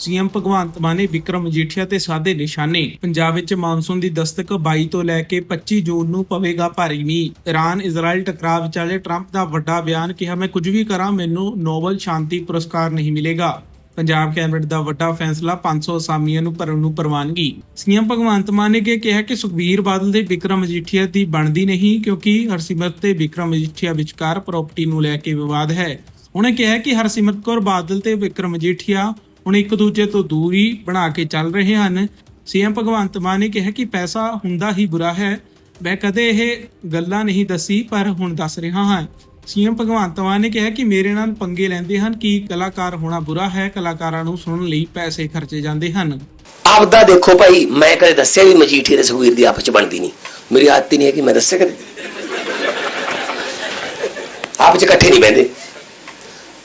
CM Bhagwant Mann ਨੇ ਵਿਕਰਮ ਮਜੀਠੀਆ ਤੇ ਸਾਦੇ ਨਿਸ਼ਾਨੇ। ਪੰਜਾਬ ਵਿੱਚ ਮਾਨਸੂਨ ਦੀ ਦਸਤਕ 22 ਤੋਂ ਲੈ ਕੇ 25 ਜੂਨ ਨੂੰ ਪਵੇਗਾ ਭਾਰੀ ਮੀਂਹ। ਇਰਾਨ, ਇਜ਼ਰਾਈਲ ਟਕਰਾਅ ਵਿਚਾਲੇ ਟਰੰਪ ਦਾ ਵੱਡਾ ਬਿਆਨ ਕਿਹਾ, ਮੈਂ ਕੁਝ ਵੀ ਕਰਾਂ, ਮੈਨੂੰ ਨੋਬਲ ਸ਼ਾਂਤੀ ਪੁਰਸਕਾਰ ਨਹੀਂ ਮਿਲੇਗਾ। ਪੰਜਾਬ ਕੈਬਨਿਟ ਦਾ ਵੱਡਾ ਫੈਸਲਾ 500 ਅਸਾਮੀਆਂ ਨੂੰ ਭਰਨ ਨੂੰ ਪ੍ਰਵਾਨਗੀ। ਸੀਐਮ ਭਗਵੰਤ ਮਾਨ ਨੇ ਕਿਹਾ ਕਿ ਸੁਖਬੀਰ ਬਾਦਲ ਦੇ ਵਿਕਰਮ ਮਜੀਠੀਆ ਦੀ ਬਣਦੀ ਨਹੀਂ, ਕਿਉਂਕਿ ਹਰਸਿਮਰਤ ਤੇ ਵਿਕਰਮ ਮਜੀਠੀਆ ਵਿਚਕਾਰ ਪ੍ਰਾਪਰਟੀ ਨੂੰ ਲੈ ਕੇ ਵਿਵਾਦ ਹੈ। ਉਹਨੇ ਕਿਹਾ ਕਿ ਹਰਸਿਮਰਤ ਕੌਰ ਬਾਦਲ ਤੇ ਵਿਕਰਮ ਮਜੀਠੀਆ ਹੁਣ ਇੱਕ ਦੂਜੇ ਤੋਂ ਦੂਰੀ ਬਣਾ ਕੇ ਚੱਲ ਰਹੇ ਹਨ। ਸੀਐਮ ਭਗਵੰਤ ਮਾਨ ਨੇ ਕਿਹਾ ਕਿ ਪੈਸਾ ਹੁੰਦਾ ਹੀ ਬੁਰਾ ਹੈ। ਮੈਂ ਕਦੇ ਇਹ ਗੱਲਾਂ ਨਹੀਂ ਦੱਸੀ, ਪਰ ਹੁਣ ਦੱਸ ਰਿਹਾ ਹਾਂ। ਸੀਐਮ ਭਗਵੰਤ ਮਾਨ ਨੇ ਕਿਹਾ ਕਿ ਮੇਰੇ ਨਾਲ ਪੰਗੇ ਲੈਂਦੇ ਹਨ ਕਿ ਕਲਾਕਾਰ ਹੋਣਾ ਬੁਰਾ ਹੈ, ਕਲਾਕਾਰਾਂ ਨੂੰ ਸੁਣਨ ਲਈ ਪੈਸੇ ਖਰਚੇ ਜਾਂਦੇ ਹਨ। ਆਪਦਾ ਦੇਖੋ ਭਾਈ, ਮੈਂ ਕਦੇ ਦੱਸਿਆ ਵੀ ਮਜੀਠੀ ਤੇ ਸੁਖਵੀਰ ਦੀ ਆਪਸ ਚ ਬਣਦੀ ਨਹੀਂ। ਮੇਰੀ ਆਦਤ ਹੀ ਨਹੀਂ ਹੈ ਕਿ ਮੈਂ ਦੱਸਿਆ ਕਦੇ। ਆਪ ਚ ਇਕੱਠੇ ਨਹੀਂ ਬਹਿੰਦੇ।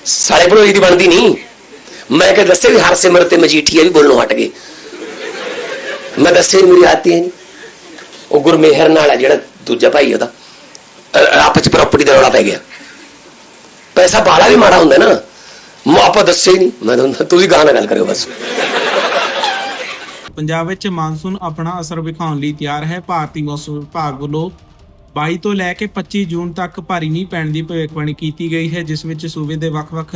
ਸਾਲੇ ਭੜੋਈ ਦੀ ਬਣਦੀ ਨਹੀਂ। ਮੈਂ ਕਦੇ ਦੱਸਿਆ ਵੀ ਹਰਸਿਮਰਤ ਤੇ ਮਜੀਠੀਆ ਵੀ ਬੋਲਣੋਂ ਹਟ ਗਏ। ਮੈਂ ਦੱਸਿਆ ਮੇਰੀ ਆਦਤ ਹੈ ਨਹੀਂ ਉਹ ਗੁਰਮੇਹਰ ਨਾਲ ਹੈ ਜਿਹੜਾ ਦੂਜਾ ਭਾਈ ਉਹਦਾ। ਆਪਸ ਚ ਪ੍ਰਾਪਰਟੀ ਦਾ ਰੌਲਾ ਪੈ ਗਿਆ। ਪੈਸਾ ਬਾਲਾ ਵੀ ਮਾੜਾ ਹੁੰਦਾ ਨਾ। ਮੈਂ ਆਪਾਂ ਨਹੀਂ ਮੈਂ ਤੁਸੀਂ ਗਾਣਾ ਗੱਲ ਕਰਿਓ ਬਸ। ਪੰਜਾਬ ਵਿੱਚ ਮਾਨਸੂਨ ਆਪਣਾ ਅਸਰ ਵਿਖਾਉਣ ਲਈ ਤਿਆਰ ਹੈ। ਭਾਰਤੀ ਮੌਸਮ ਵਿਭਾਗ ਵੱਲੋਂ 22 ਤੋਂ ਲੈ ਕੇ 25 ਜੂਨ ਤੱਕ ਭਾਰੀ ਮੀਂਹ ਪੈਣ ਦੀ ਭਵਿੱਖਬਾਣੀ ਕੀਤੀ ਗਈ ਹੈ, ਜਿਸ ਵਿੱਚ ਸੂਬੇ ਦੇ ਵੱਖ-ਵੱਖ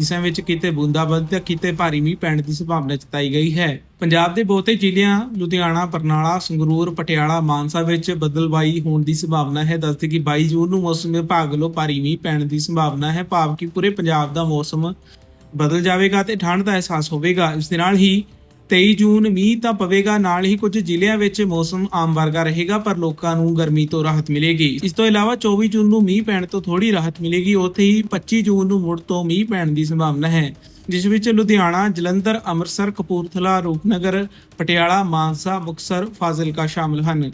ਹਿੱਸਿਆਂ ਵਿੱਚ ਕਿਤੇ ਬੂੰਦਾਬਾਂਦੀ ਤੇ ਕਿਤੇ ਭਾਰੀ ਮੀਂਹ ਪੈਣ ਦੀ ਸੰਭਾਵਨਾ ਜਤਾਈ ਗਈ ਹੈ। ਪੰਜਾਬ ਦੇ ਬਹੁਤੇ ਜ਼ਿਲ੍ਹਿਆਂ ਲੁਧਿਆਣਾ, ਬਰਨਾਲਾ, ਸੰਗਰੂਰ, ਪਟਿਆਲਾ, ਮਾਨਸਾ ਵਿੱਚ ਬੱਦਲਬਾਈ ਹੋਣ ਦੀ ਸੰਭਾਵਨਾ ਹੈ। ਦੱਸਦੇ ਕਿ 22 ਜੂਨ ਨੂੰ ਮੌਸਮ ਵਿਭਾਗ ਵੱਲੋਂ ਭਾਰੀ ਮੀਂਹ ਪੈਣ ਦੀ ਸੰਭਾਵਨਾ ਹੈ। ਭਾਵ ਕਿ ਪੂਰੇ ਪੰਜਾਬ ਦਾ ਮੌਸਮ ਬਦਲ ਜਾਵੇਗਾ ਤੇ ਠੰਡ ਦਾ ਅਹਿਸਾਸ ਹੋਵੇਗਾ। ਇਸ ਦੇ ਨਾਲ ਹੀ 23 ਜੂਨ ਮੀਂਹ ਤਾਂ ਪਵੇਗਾ ਨਾਲ ਹੀ ਕੁਝ ਜ਼ਿਲ੍ਹਿਆਂ ਵਿੱਚ ਮੌਸਮ ਆਮ ਵਰਗਾ ਰਹੇਗਾ ਪਰ ਲੋਕਾਂ ਨੂੰ ਗਰਮੀ ਤੋਂ ਰਾਹਤ ਮਿਲੇਗੀ ਇਸ ਤੋਂ ਇਲਾਵਾ 24 ਜੂਨ ਨੂੰ ਮੀਂਹ ਪੈਣ ਤੋਂ ਥੋੜੀ ਰਾਹਤ ਮਿਲੇਗੀ ਉੱਥੇ ਹੀ 25 ਜੂਨ ਨੂੰ ਮੁੜ ਤੋਂ ਮੀਂਹ ਪੈਣ ਦੀ ਸੰਭਾਵਨਾ ਹੈ ਜਿਸ ਵਿੱਚ ਲੁਧਿਆਣਾ, ਜਲੰਧਰ, ਅੰਮ੍ਰਿਤਸਰ, ਕਪੂਰਥਲਾ, ਰੂਪਨਗਰ, ਪਟਿਆਲਾ, ਮਾਨਸਾ, ਮੁਕਸਰ, ਫਾਜ਼ਿਲਕਾ ਸ਼ਾਮਲ ਹਨ।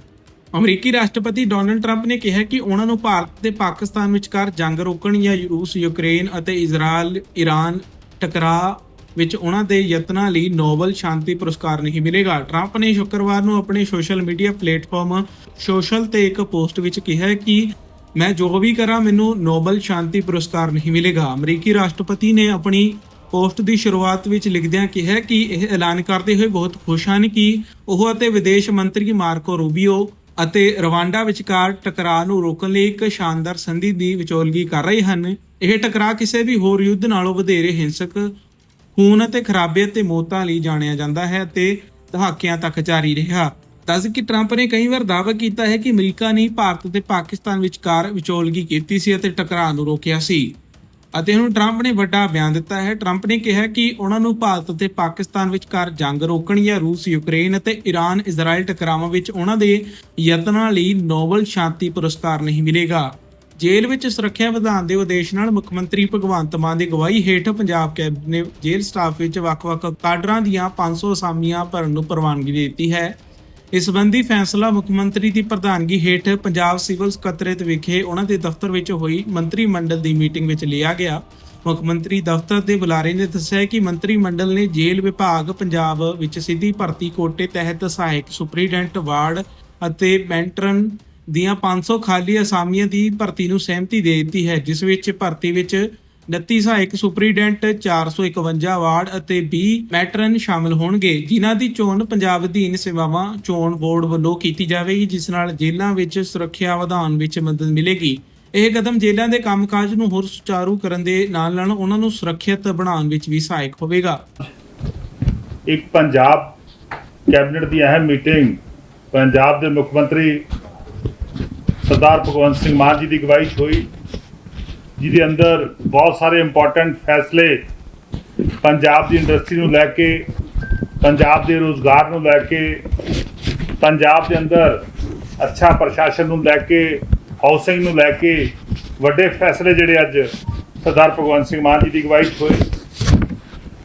ਅਮਰੀਕੀ ਰਾਸ਼ਟਰਪਤੀ ਡੋਨਲਡ ਟਰੰਪ ਨੇ ਕਿਹਾ ਕਿ ਉਹਨਾਂ ਨੂੰ ਭਾਰਤ ਤੇ ਪਾਕਿਸਤਾਨ ਵਿਚਕਾਰ ਜੰਗ ਰੋਕਣ ਜਾਂ ਰੂਸ ਯੂਕਰੇਨ ਅਤੇ ਇਜ਼ਰਾਈਲ ਈਰਾਨ ਟਕਰਾਅ ਵਿੱਚ ਉਹਨਾਂ ਦੇ ਯਤਨਾਂ ਲਈ ਨੋਬਲ ਸ਼ਾਂਤੀ ਪੁਰਸਕਾਰ ਨਹੀਂ ਮਿਲੇਗਾ। ਟਰੰਪ ਨੇ ਸ਼ੁੱਕਰਵਾਰ ਨੂੰ ਆਪਣੇ ਸੋਸ਼ਲ ਮੀਡੀਆ ਪਲੇਟਫਾਰਮ ਸੋਸ਼ਲ ਤੇ ਇੱਕ ਪੋਸਟ ਵਿੱਚ ਕਿਹਾ ਕਿ ਮੈਂ ਜੋ ਵੀ ਕਰਾਂ, ਮੈਨੂੰ ਨੋਬਲ ਸ਼ਾਂਤੀ ਪੁਰਸਕਾਰ ਨਹੀਂ ਮਿਲੇਗਾ। ਅਮਰੀਕੀ ਰਾਸ਼ਟਰਪਤੀ ਨੇ ਆਪਣੀ ਪੋਸਟ ਦੀ ਸ਼ੁਰੂਆਤ ਵਿੱਚ ਲਿਖਦਿਆਂ ਕਿਹਾ ਕਿ ਇਹ ਐਲਾਨ ਕਰਦੇ ਹੋਏ ਬਹੁਤ ਖੁਸ਼ ਹਨ ਕਿ ਉਹ ਅਤੇ ਵਿਦੇਸ਼ ਮੰਤਰੀ ਮਾਰਕੋ ਰੂਬੀਓ ਅਤੇ ਰਵਾਂਡਾ ਵਿਚਕਾਰ ਟਕਰਾਅ ਨੂੰ ਰੋਕਣ ਲਈ ਇੱਕ ਸ਼ਾਨਦਾਰ ਸੰਧੀ ਦੀ ਵਿਚੋਲਗੀ ਕਰ ਰਹੇ ਹਨ। ਇਹ ਟਕਰਾਅ ਕਿਸੇ ਵੀ ਹੋਰ ਯੁੱਧ ਨਾਲੋਂ ਵਧੇਰੇ ਹਿੰਸਕ ਖੂਨ ਅਤੇ ਖਰਾਬੇ ਅਤੇ ਮੌਤਾਂ ਲਈ ਜਾਣਿਆ ਜਾਂਦਾ ਹੈ ਤੇ ਦਹਾਕਿਆਂ ਤੱਕ ਜਾਰੀ ਰਿਹਾ। ਦੱਸ ਕਿ ਟਰੰਪ ਨੇ ਕਈ ਵਾਰ ਦਾਅਵਾ ਕੀਤਾ ਹੈ ਕਿ ਅਮਰੀਕਾ ਨੇ ਭਾਰਤ ਅਤੇ ਪਾਕਿਸਤਾਨ ਵਿਚਕਾਰ ਵਿਚੋਲਗੀ ਕੀਤੀ ਸੀ ਅਤੇ ਟਕਰਾਅ ਨੂੰ ਰੋਕਿਆ ਸੀ। ਅਤੇ ਹੁਣ ਟਰੰਪ ਨੇ ਵੱਡਾ ਬਿਆਨ ਦਿੱਤਾ ਹੈ। ਟਰੰਪ ਨੇ ਕਿਹਾ ਕਿ ਉਹਨਾਂ ਨੂੰ ਭਾਰਤ ਅਤੇ ਪਾਕਿਸਤਾਨ ਵਿਚਕਾਰ ਜੰਗ ਰੋਕਣ ਜਾਂ ਰੂਸ, ਯੂਕਰੇਨ ਅਤੇ ਈਰਾਨ ਇਜ਼ਰਾਈਲ ਟਕਰਾਵਾਂ ਵਿੱਚ ਉਹਨਾਂ ਦੇ ਯਤਨਾਂ ਲਈ ਨੋਬਲ ਸ਼ਾਂਤੀ ਪੁਰਸਕਾਰ ਨਹੀਂ ਮਿਲੇਗਾ। ਜੇਲ੍ਹ ਵਿੱਚ ਸੁਰੱਖਿਆ ਵਧਾਉਣ ਦੇ ਉਦੇਸ਼ ਨਾਲ ਮੁੱਖ ਮੰਤਰੀ ਭਗਵੰਤ ਮਾਨ ਦੀ ਅਗਵਾਈ ਹੇਠ ਪੰਜਾਬ ਕੈਬਨਿਟ ਨੇ ਜੇਲ੍ਹ ਸਟਾਫ ਵਿੱਚ ਵੱਖ-ਵੱਖ ਕਾਡਰਾਂ ਦੀਆਂ 500 ਅਸਾਮੀਆਂ ਭਰਨ ਨੂੰ ਪ੍ਰਵਾਨਗੀ ਦੇ ਦਿੱਤੀ ਹੈ। ਇਸ ਸੰਬੰਧੀ ਫੈਸਲਾ ਮੁੱਖ ਮੰਤਰੀ ਦੀ ਪ੍ਰਧਾਨਗੀ ਹੇਠ ਪੰਜਾਬ ਸਿਵਲ ਸਕੱਤਰੇਤ ਵਿਖੇ ਉਹਨਾਂ ਦੇ ਦਫ਼ਤਰ ਵਿੱਚ ਹੋਈ ਮੰਤਰੀ ਮੰਡਲ ਦੀ ਮੀਟਿੰਗ ਵਿੱਚ ਲਿਆ ਗਿਆ। ਮੁੱਖ ਮੰਤਰੀ ਦਫ਼ਤਰ ਦੇ ਬੁਲਾਰੇ ਨੇ ਦੱਸਿਆ ਕਿ ਮੰਤਰੀ ਮੰਡਲ ਨੇ ਜੇਲ੍ਹ ਵਿਭਾਗ ਪੰਜਾਬ ਵਿੱਚ ਸਿੱਧੀ ਭਰਤੀ ਕੋਟੇ ਤਹਿਤ ਸਹਾਇਕ ਸੁਪਰੀਡੈਂਟ ਵਾਰਡ ਅਤੇ ਮੈਂਟਰਨ ਦੀਆਂ 500 ਖਾਲੀ ਅਸਾਮੀਆਂ ਦੀ ਭਰਤੀ ਨੂੰ ਸਹਿਮਤੀ ਦੇ ਦਿੱਤੀ ਹੈ, ਜਿਸ ਵਿੱਚ ਭਰਤੀ ਵਿੱਚ 29 ਸਹਾਇਕ ਸੁਪਰੀਡੈਂਟ 451 ਵਾਰਡ ਅਤੇ 20 ਮੈਟਰਨ ਸ਼ਾਮਲ ਹੋਣਗੇ, ਜਿਨ੍ਹਾਂ ਦੀ ਚੋਣ ਪੰਜਾਬ ਅਧੀਨ ਸੇਵਾਵਾਂ ਚੋਣ ਬੋਰਡ ਵੱਲੋਂ ਕੀਤੀ ਜਾਵੇਗੀ, ਜਿਸ ਨਾਲ ਜੇਲ੍ਹਾਂ ਵਿੱਚ ਸੁਰੱਖਿਆ ਵਧਾਉਣ ਵਿੱਚ ਮਦਦ ਮਿਲੇਗੀ। ਇਹ ਕਦਮ ਜੇਲ੍ਹਾਂ ਦੇ ਕੰਮਕਾਜ ਨੂੰ ਹੋਰ ਸੁਚਾਰੂ ਕਰਨ ਦੇ ਨਾਲ ਨਾਲ ਉਹਨਾਂ ਨੂੰ ਸੁਰੱਖਿਅਤ ਬਣਾਉਣ ਵਿੱਚ ਵੀ ਸਹਾਇਕ ਹੋਵੇਗਾ। ਇੱਕ ਪੰਜਾਬ ਕੈਬਨਿਟ ਦੀ ਅਹਿਮ ਮੀਟਿੰਗ ਪੰਜਾਬ ਦੇ ਮੁੱਖ ਮੰਤਰੀ ਸਰਦਾਰ ਭਗਵੰਤ ਸਿੰਘ ਮਾਨ ਜੀ ਦੀ ਅਗਵਾਈ 'ਚ ਹੋਈ, ਜਿਹਦੇ ਅੰਦਰ ਬਹੁਤ ਸਾਰੇ ਇੰਪੋਰਟੈਂਟ ਫੈਸਲੇ ਪੰਜਾਬ ਦੀ ਇੰਡਸਟਰੀ ਨੂੰ ਲੈ ਕੇ, ਪੰਜਾਬ ਦੇ ਰੋਜ਼ਗਾਰ ਨੂੰ ਲੈ ਕੇ, ਪੰਜਾਬ ਦੇ ਅੰਦਰ ਅੱਛਾ ਪ੍ਰਸ਼ਾਸਨ ਨੂੰ ਲੈ ਕੇ ਹਾਊਸਿੰਗ ਨੂੰ ਲੈ ਕੇ ਵੱਡੇ ਫੈਸਲੇ ਜਿਹੜੇ ਅੱਜ ਸਰਦਾਰ ਭਗਵੰਤ ਸਿੰਘ ਮਾਨ ਜੀ ਦੀ ਅਗਵਾਈ 'ਚ ਹੋਏ।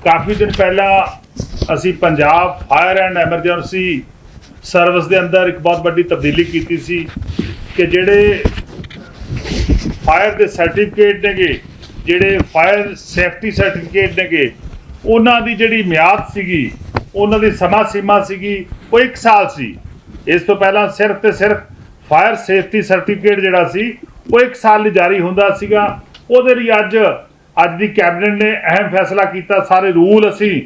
ਕਾਫੀ ਦਿਨ ਪਹਿਲਾਂ ਅਸੀਂ Punjab fire and emergency service ਦੇ ਅੰਦਰ ਇੱਕ ਬਹੁਤ ਵੱਡੀ ਤਬਦੀਲੀ ਕੀਤੀ ਸੀ। ਕਿ ਜਿਹੜੇ ਫਾਇਰ ਦੇ ਸਰਟੀਫਿਕੇਟ ਨੇਗੇ, ਜਿਹੜੇ ਫਾਇਰ ਸੇਫਟੀ ਸਰਟੀਫਿਕੇਟ ਨੇਗੇ, ਉਹਨਾਂ ਦੀ ਜਿਹੜੀ ਮਿਆਦ ਸੀਗੀ, ਉਹਨਾਂ ਦੀ ਸਮਾਂ ਸੀਮਾ ਸੀਗੀ, ਉਹ 1 ਸਾਲ ਸੀ। ਇਸ ਤੋਂ ਪਹਿਲਾਂ ਸਿਰਫ ਤੇ ਸਿਰਫ ਫਾਇਰ ਸੇਫਟੀ ਸਰਟੀਫਿਕੇਟ ਜਿਹੜਾ ਸੀ, ਉਹ 1 ਸਾਲ ਲਈ ਜਾਰੀ ਹੁੰਦਾ ਸੀਗਾ। ਉਹਦੇ ਲਈ ਅੱਜ ਅੱਜ ਦੀ ਕੈਬਨਿਟ ਨੇ ਅਹਿਮ ਫੈਸਲਾ ਕੀਤਾ, ਸਾਰੇ ਰੂਲ ਅਸੀਂ,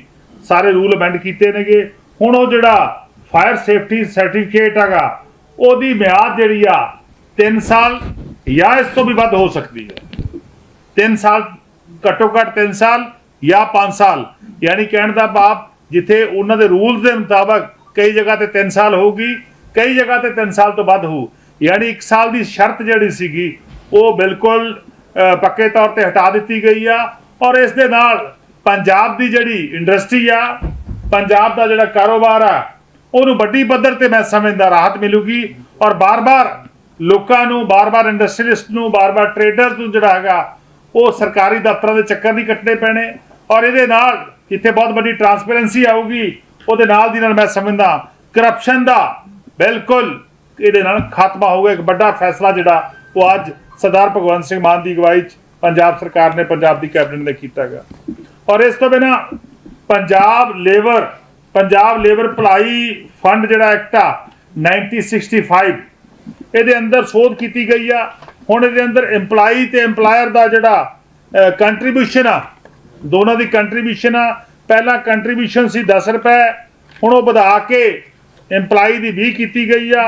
ਸਾਰੇ ਰੂਲ ਅਮੈਂਡ ਕੀਤੇ ਨੇਗੇ। ਹੁਣ ਉਹ ਜਿਹੜਾ ਫਾਇਰ ਸੇਫਟੀ ਸਰਟੀਫਿਕੇਟ ਹੈਗਾ, ਉਹਦੀ ਮਿਆਦ ਜਿਹੜੀ ਆ 3 ਸਾਲ ਜਾਂ ਇਸ ਤੋਂ ਵੀ ਵੱਧ ਹੋ ਸਕਦੀ ਹੈ। 3 ਸਾਲ, ਘੱਟੋ ਘੱਟ 3 ਸਾਲ ਜਾਂ 5 ਸਾਲ। ਯਾਨੀ ਕਹਿਣ ਦਾ ਭਾਵ, ਜਿੱਥੇ ਉਹਨਾਂ ਦੇ ਰੂਲਸ ਦੇ ਮੁਤਾਬਕ ਕਈ ਜਗ੍ਹਾ ਤੇ 3 ਸਾਲ ਹੋਊਗੀ, ਕਈ ਜਗ੍ਹਾ ਤੇ 3 ਸਾਲ ਤੋਂ ਵੱਧ ਹੋਊ। ਯਾਨੀ 1 ਸਾਲ ਦੀ ਸ਼ਰਤ ਜਿਹੜੀ ਸੀਗੀ, ਉਹ ਬਿਲਕੁਲ ਪੱਕੇ ਤੌਰ ਤੇ ਹਟਾ ਦਿੱਤੀ ਗਈ ਆ। ਔਰ ਇਸ ਦੇ ਨਾਲ ਪੰਜਾਬ ਦੀ ਜਿਹੜੀ ਇੰਡਸਟਰੀ ਆ, ਪੰਜਾਬ ਦਾ ਜਿਹੜਾ ਕਾਰੋਬਾਰ ਆ, ਉਹਨੂੰ ਵੱਡੀ ਪੱਧਰ ਤੇ ਮੈਂ ਸਮਝਦਾ ਰਾਹਤ ਮਿਲੂਗੀ। ਔਰ ਬਾਰ-ਬਾਰ ਲੋਕਾਂ ਨੂੰ, ਬਾਰ-ਬਾਰ ਇੰਡਸਟਰੀਲਿਸਟ ਨੂੰ, ਬਾਰ-ਬਾਰ ਟ੍ਰੇਡਰਸ ਨੂੰ ਜਿਹੜਾ ਹੈਗਾ, ਉਹ ਸਰਕਾਰੀ ਦਫ਼ਤਰਾਂ ਦੇ ਚੱਕਰ ਨਹੀਂ ਕੱਟਣੇ ਪੈਣੇ। ਔਰ ਇਹਦੇ ਨਾਲ ਇੱਥੇ ਬਹੁਤ ਵੱਡੀ ਟਰਾਂਸਪੇਰੈਂਸੀ ਆਊਗੀ। ਉਹਦੇ ਨਾਲ ਦੀ ਨਾਲ ਮੈਂ ਸਮਝਦਾ ਕਰਪਸ਼ਨ ਦਾ ਬਿਲਕੁਲ ਇਹਦੇ ਨਾਲ ਖਾਤਮਾ ਹੋਊਗਾ। ਇੱਕ ਵੱਡਾ ਫੈਸਲਾ ਜਿਹੜਾ ਉਹ ਅੱਜ ਸਰਦਾਰ ਭਗਵੰਤ ਸਿੰਘ ਮਾਨ ਦੀ ਅਗਵਾਈ 'ਚ ਪੰਜਾਬ ਸਰਕਾਰ ਨੇ, ਪੰਜਾਬ ਦੀ ਕੈਬਨਿਟ ਨੇ ਕੀਤਾ ਗਾ ਔਰ ਇਸ ਤੋਂ ਬਿਨਾ ਪੰਜਾਬ ਲੇਬਰ ਪੰਜਾਬ ਲੇਬਰ ਭਲਾਈ ਫੰਡ ਜਿਹੜਾ ਐਕਟ ਆ 1965 ਇਹਦੇ ਅੰਦਰ ਸੋਧ ਕੀਤੀ ਗਈ ਆ। ਹੁਣ ਇਹਦੇ ਅੰਦਰ EMPLOYE ਤੇ EMPLOYER ਦਾ ਜਿਹੜਾ ਕੰਟਰੀਬਿਊਸ਼ਨ ਆ, ਦੋਨਾਂ ਦੀ ਕੰਟਰੀਬਿਊਸ਼ਨ ਆ। ਪਹਿਲਾਂ ਕੰਟਰੀਬਿਊਸ਼ਨ ਸੀ 10 ਰੁਪਏ, ਹੁਣ ਉਹ ਵਧਾ ਕੇ EMPLOYE ਦੀ 20 ਕੀਤੀ ਗਈ ਆ।